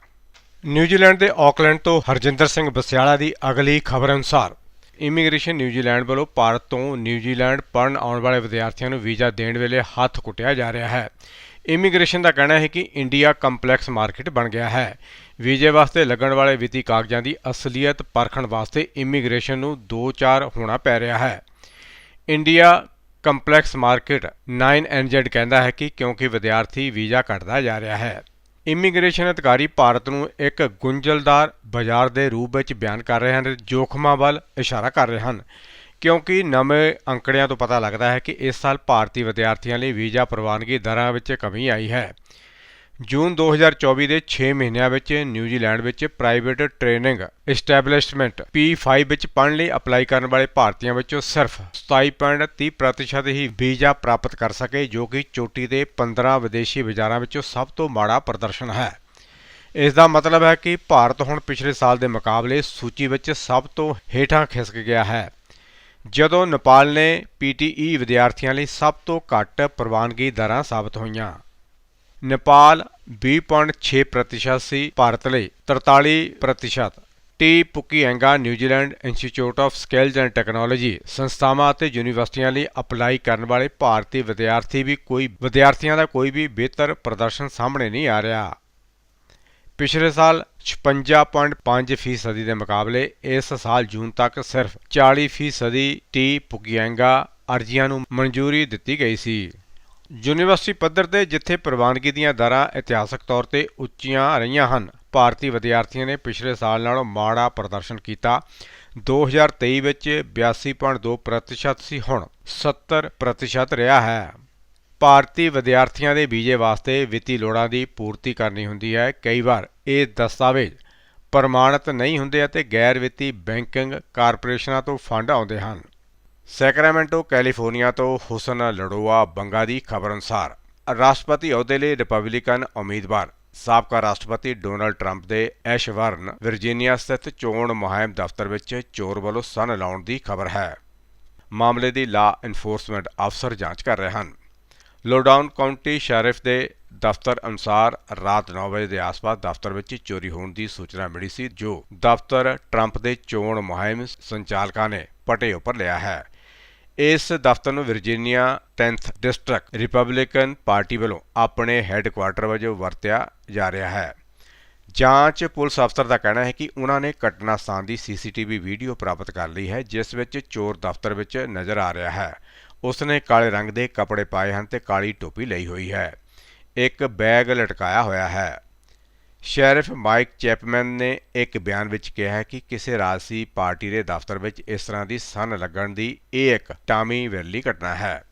ਨਿਊਜ਼ੀਲੈਂਡ ਦੇ ਆਕਲੈਂਡ ਤੋਂ ਹਰਜਿੰਦਰ ਸਿੰਘ ਬਸਿਆਲਾ ਦੀ ਅਗਲੀ ਖਬਰ ਅਨੁਸਾਰ, ਇਮੀਗ੍ਰੇਸ਼ਨ ਨਿਊਜ਼ੀਲੈਂਡ ਵੱਲੋਂ ਭਾਰਤ ਤੋਂ ਨਿਊਜ਼ੀਲੈਂਡ ਪੜਨ ਆਉਣ ਵਾਲੇ ਵਿਦਿਆਰਥੀਆਂ ਨੂੰ ਵੀਜ਼ਾ ਦੇਣ ਵੇਲੇ ਹੱਥ ਕੁੱਟਿਆ ਜਾ ਰਿਹਾ ਹੈ। ਇਮੀਗ੍ਰੇਸ਼ਨ ਦਾ ਕਹਿਣਾ ਹੈ ਕਿ ਇੰਡੀਆ ਕੰਪਲੈਕਸ ਮਾਰਕੀਟ ਬਣ ਗਿਆ ਹੈ। ਵੀਜ਼ੇ ਵਾਸਤੇ ਲੱਗਣ ਵਾਲੇ ਵਿੱਤੀ ਕਾਗਜ਼ਾਂ ਦੀ ਅਸਲੀਅਤ ਪਰਖਣ ਵਾਸਤੇ ਇਮੀਗ੍ਰੇਸ਼ਨ ਨੂੰ 2-4 ਹੋਣਾ ਪੈ ਰਿਹਾ ਹੈ। ਇੰਡੀਆ ਕੰਪਲੈਕਸ ਮਾਰਕੀਟ 9NZ ਕਹਿੰਦਾ ਹੈ ਕਿ ਕਿਉਂਕਿ ਵਿਦਿਆਰਥੀ ਵੀਜ਼ਾ ਕੱਟਦਾ ਜਾ ਰਿਹਾ ਹੈ। ਇਮੀਗ੍ਰੇਸ਼ਨ ਅਧਿਕਾਰੀ ਭਾਰਤ ਨੂੰ ਇੱਕ ਗੁੰਝਲਦਾਰ ਬਾਜ਼ਾਰ ਦੇ ਰੂਪ ਵਿੱਚ ਬਿਆਨ ਕਰ ਰਹੇ ਹਨ ਜੋਖਮਾਂ ਵੱਲ ਇਸ਼ਾਰਾ ਕਰ ਰਹੇ ਹਨ। ਕਿਉਂਕਿ ਨਵੇਂ ਅੰਕੜਿਆਂ ਤੋਂ ਪਤਾ ਲੱਗਦਾ ਹੈ ਕਿ ਇਸ ਸਾਲ ਭਾਰਤੀ ਵਿਦਿਆਰਥੀਆਂ ਲਈ ਵੀਜ਼ਾ ਪ੍ਰਵਾਨਗੀ ਦਰਾਂ ਵਿੱਚ ਕਮੀ ਆਈ ਹੈ। ਜੂਨ 2024 ਦੇ 6 ਮਹੀਨਿਆਂ ਵਿੱਚ ਨਿਊਜ਼ੀਲੈਂਡ ਵਿੱਚ ਪ੍ਰਾਈਵੇਟ ਟ੍ਰੇਨਿੰਗ ਐਸਟੈਬਲਿਸ਼ਮੈਂਟ P5 ਵਿੱਚ ਪੜ੍ਹਨ ਲਈ ਅਪਲਾਈ ਕਰਨ ਵਾਲੇ ਭਾਰਤੀਆਂ ਵਿੱਚੋਂ ਸਿਰਫ 27.30% ਹੀ ਵੀਜ਼ਾ ਪ੍ਰਾਪਤ ਕਰ ਸਕੇ, ਜੋ ਕਿ ਚੋਟੀ ਦੇ 15 ਵਿਦੇਸ਼ੀ ਬਾਜ਼ਾਰਾਂ ਵਿੱਚੋਂ ਸਭ ਤੋਂ ਮਾੜਾ ਪ੍ਰਦਰਸ਼ਨ ਹੈ। ਇਸ ਦਾ ਮਤਲਬ ਹੈ ਕਿ ਭਾਰਤ ਹੁਣ ਪਿਛਲੇ ਸਾਲ ਦੇ ਮੁਕਾਬਲੇ ਸੂਚੀ ਵਿੱਚ ਸਭ ਤੋਂ ਹੇਠਾਂ ਖਿਸਕ ਗਿਆ ਹੈ। ਜਦੋਂ ਨੇਪਾਲ ਨੇ PTE ਵਿਦਿਆਰਥੀਆਂ ਲਈ ਸਭ ਤੋਂ ਘੱਟ ਪ੍ਰਵਾਨਗੀ ਦਰਾਂ ਸਾਬਤ ਹੋਈਆਂ ਨੇਪਾਲ 20.6% ਸੀ, ਭਾਰਤ ਲਈ 43% Te Pukenga New Zealand Institute of Skills and Technology ਸੰਸਥਾਵਾਂ ਅਤੇ ਯੂਨੀਵਰਸਿਟੀਆਂ ਲਈ ਅਪਲਾਈ ਕਰਨ ਵਾਲੇ ਭਾਰਤੀ ਵਿਦਿਆਰਥੀ ਵੀ ਕੋਈ, ਵਿਦਿਆਰਥੀਆਂ ਦਾ ਕੋਈ ਵੀ ਬਿਹਤਰ ਪ੍ਰਦਰਸ਼ਨ ਸਾਹਮਣੇ ਨਹੀਂ ਆ ਰਿਹਾ। ਪਿਛਲੇ ਸਾਲ 56.5 ਫੀਸਦੀ ਦੇ ਮੁਕਾਬਲੇ, ਇਸ ਸਾਲ ਜੂਨ ਤੱਕ ਸਿਰਫ 40 ਫੀਸਦੀ ਟੀ ਪੁਕੀਐਂਗਾ ਅਰਜ਼ੀਆਂ ਨੂੰ ਮਨਜ਼ੂਰੀ ਦਿੱਤੀ ਗਈ ਸੀ। ਯੂਨੀਵਰਸਿਟੀ ਪੱਧਰ ਤੇ ਜਿੱਥੇ ਪ੍ਰਵਾਨਗੀ ਦੀਆਂ ਦਰਾਂ ਇਤਿਹਾਸਕ ਤੌਰ ਤੇ ਉੱਚੀਆਂ ਰਹੀਆਂ ਹਨ, ਭਾਰਤੀ ਵਿਦਿਆਰਥੀਆਂ ਨੇ ਪਿਛਲੇ ਸਾਲ ਨਾਲੋਂ ਮਾੜਾ ਪ੍ਰਦਰਸ਼ਨ ਕੀਤਾ। 2023 ਵਿੱਚ 82.2% ਸੀ, ਹੁਣ 70% ਰਿਹਾ ਹੈ। ਭਾਰਤੀ ਵਿਦਿਆਰਥੀਆਂ ਦੇ ਵੀਜ਼ੇ ਵਾਸਤੇ ਵਿੱਤੀ ਲੋੜਾਂ ਦੀ ਪੂਰਤੀ ਕਰਨੀ ਹੁੰਦੀ ਹੈ। ਕਈ ਵਾਰ ਇਹ ਦਸਤਾਵੇਜ਼ ਪ੍ਰਮਾਣਿਤ ਨਹੀਂ ਹੁੰਦੇ ਅਤੇ ਗੈਰ ਵਿੱਤੀ ਬੈਂਕਿੰਗ ਕਾਰਪੋਰੇਸ਼ਨਾਂ ਤੋਂ ਫੰਡ ਆਉਂਦੇ ਹਨ। ਸੈਕਰਾਮੈਂਟੋ, ਕੈਲੀਫੋਰਨੀਆ ਤੋਂ ਹੁਸਨ ਲੜੋਆ ਬੰਗਾ ਦੀ ਖਬਰ ਅਨੁਸਾਰ ਰਾਸ਼ਟਰਪਤੀ ਅਹੁਦੇ ਲਈ ਰਿਪਬਲਿਕਨ ਉਮੀਦਵਾਰ, ਸਾਬਕਾ ਰਾਸ਼ਟਰਪਤੀ ਡੋਨਲਡ ਟਰੰਪ ਦੇ ਐਸ਼ਵਰਨ, ਵਰਜੀਨੀਆ ਸਥਿਤ ਚੋਣ ਮੁਹਿੰਮ ਦਫ਼ਤਰ ਵਿੱਚ ਚੋਰ ਵੱਲੋਂ ਸਨ ਲਾਉਣ ਦੀ ਖਬਰ ਹੈ। ਮਾਮਲੇ ਦੀ ਲਾ ਇਨਫੋਰਸਮੈਂਟ ਅਫਸਰ ਜਾਂਚ ਕਰ ਰਹੇ ਹਨ। ਲੋਡਾਊਨ ਕਾਉਂਟੀ ਸ਼ੈਰਿਫ ਦੇ ਦਫ਼ਤਰ ਅਨੁਸਾਰ ਰਾਤ 9 ਵਜੇ ਦੇ ਆਸ-ਪਾਸ ਦਫ਼ਤਰ ਵਿੱਚ ਚੋਰੀ ਹੋਣ ਦੀ ਸੂਚਨਾ ਮਿਲੀ ਸੀ, ਜੋ ਦਫ਼ਤਰ ਟਰੰਪ ਦੇ ਚੋਣ ਮੁਹਿੰਮ ਸੰਚਾਲਕਾਂ ਨੇ ਪਟੇ ਉੱਪਰ ਲਿਆ ਹੈ। ਇਸ ਦਫ਼ਤਰ ਨੂੰ Virginia 10th district Republican party ਵੱਲੋਂ ਆਪਣੇ ਹੈੱਡਕੁਆਰਟਰ ਵਜੋਂ ਵਰਤਿਆ ਜਾ ਰਿਹਾ ਹੈ। ਜਾਂਚ ਪੁਲਿਸ ਅਫਸਰ ਦਾ ਕਹਿਣਾ ਹੈ ਕਿ ਉਹਨਾਂ ਨੇ ਘਟਨਾ ਸਥਾਨ ਦੀ ਸੀਸੀਟੀਵੀ ਵੀਡੀਓ ਪ੍ਰਾਪਤ ਕਰ ਲਈ ਹੈ, ਜਿਸ ਵਿੱਚ ਚੋਰ ਦਫ਼ਤਰ ਵਿੱਚ ਨਜ਼ਰ ਆ ਰਿਹਾ ਹੈ। ਉਸਨੇ ਕਾਲੇ ਰੰਗ ਦੇ ਕੱਪੜੇ ਪਾਏ ਹਨ ਤੇ ਕਾਲੀ ਟੋਪੀ ਲਈ ਹੋਈ ਹੈ। ਇੱਕ ਬੈਗ ਲਟਕਾਇਆ ਹੋਇਆ ਹੈ। ਸ਼ੈਰਿਫ ਮਾਈਕ ਚੈਪਮੈਨ ਨੇ ਇੱਕ ਬਿਆਨ ਵਿੱਚ ਕਿਹਾ ਹੈ ਕਿ ਕਿਸੇ ਰਾਜਸੀ ਪਾਰਟੀ ਦੇ ਦਫ਼ਤਰ ਵਿੱਚ ਇਸ ਤਰ੍ਹਾਂ ਦੀ ਸਨ ਲੱਗਣ ਦੀ ਇਹ ਇੱਕ ਟਾਮੀ ਵਿਰਲੀ ਘਟਨਾ ਹੈ।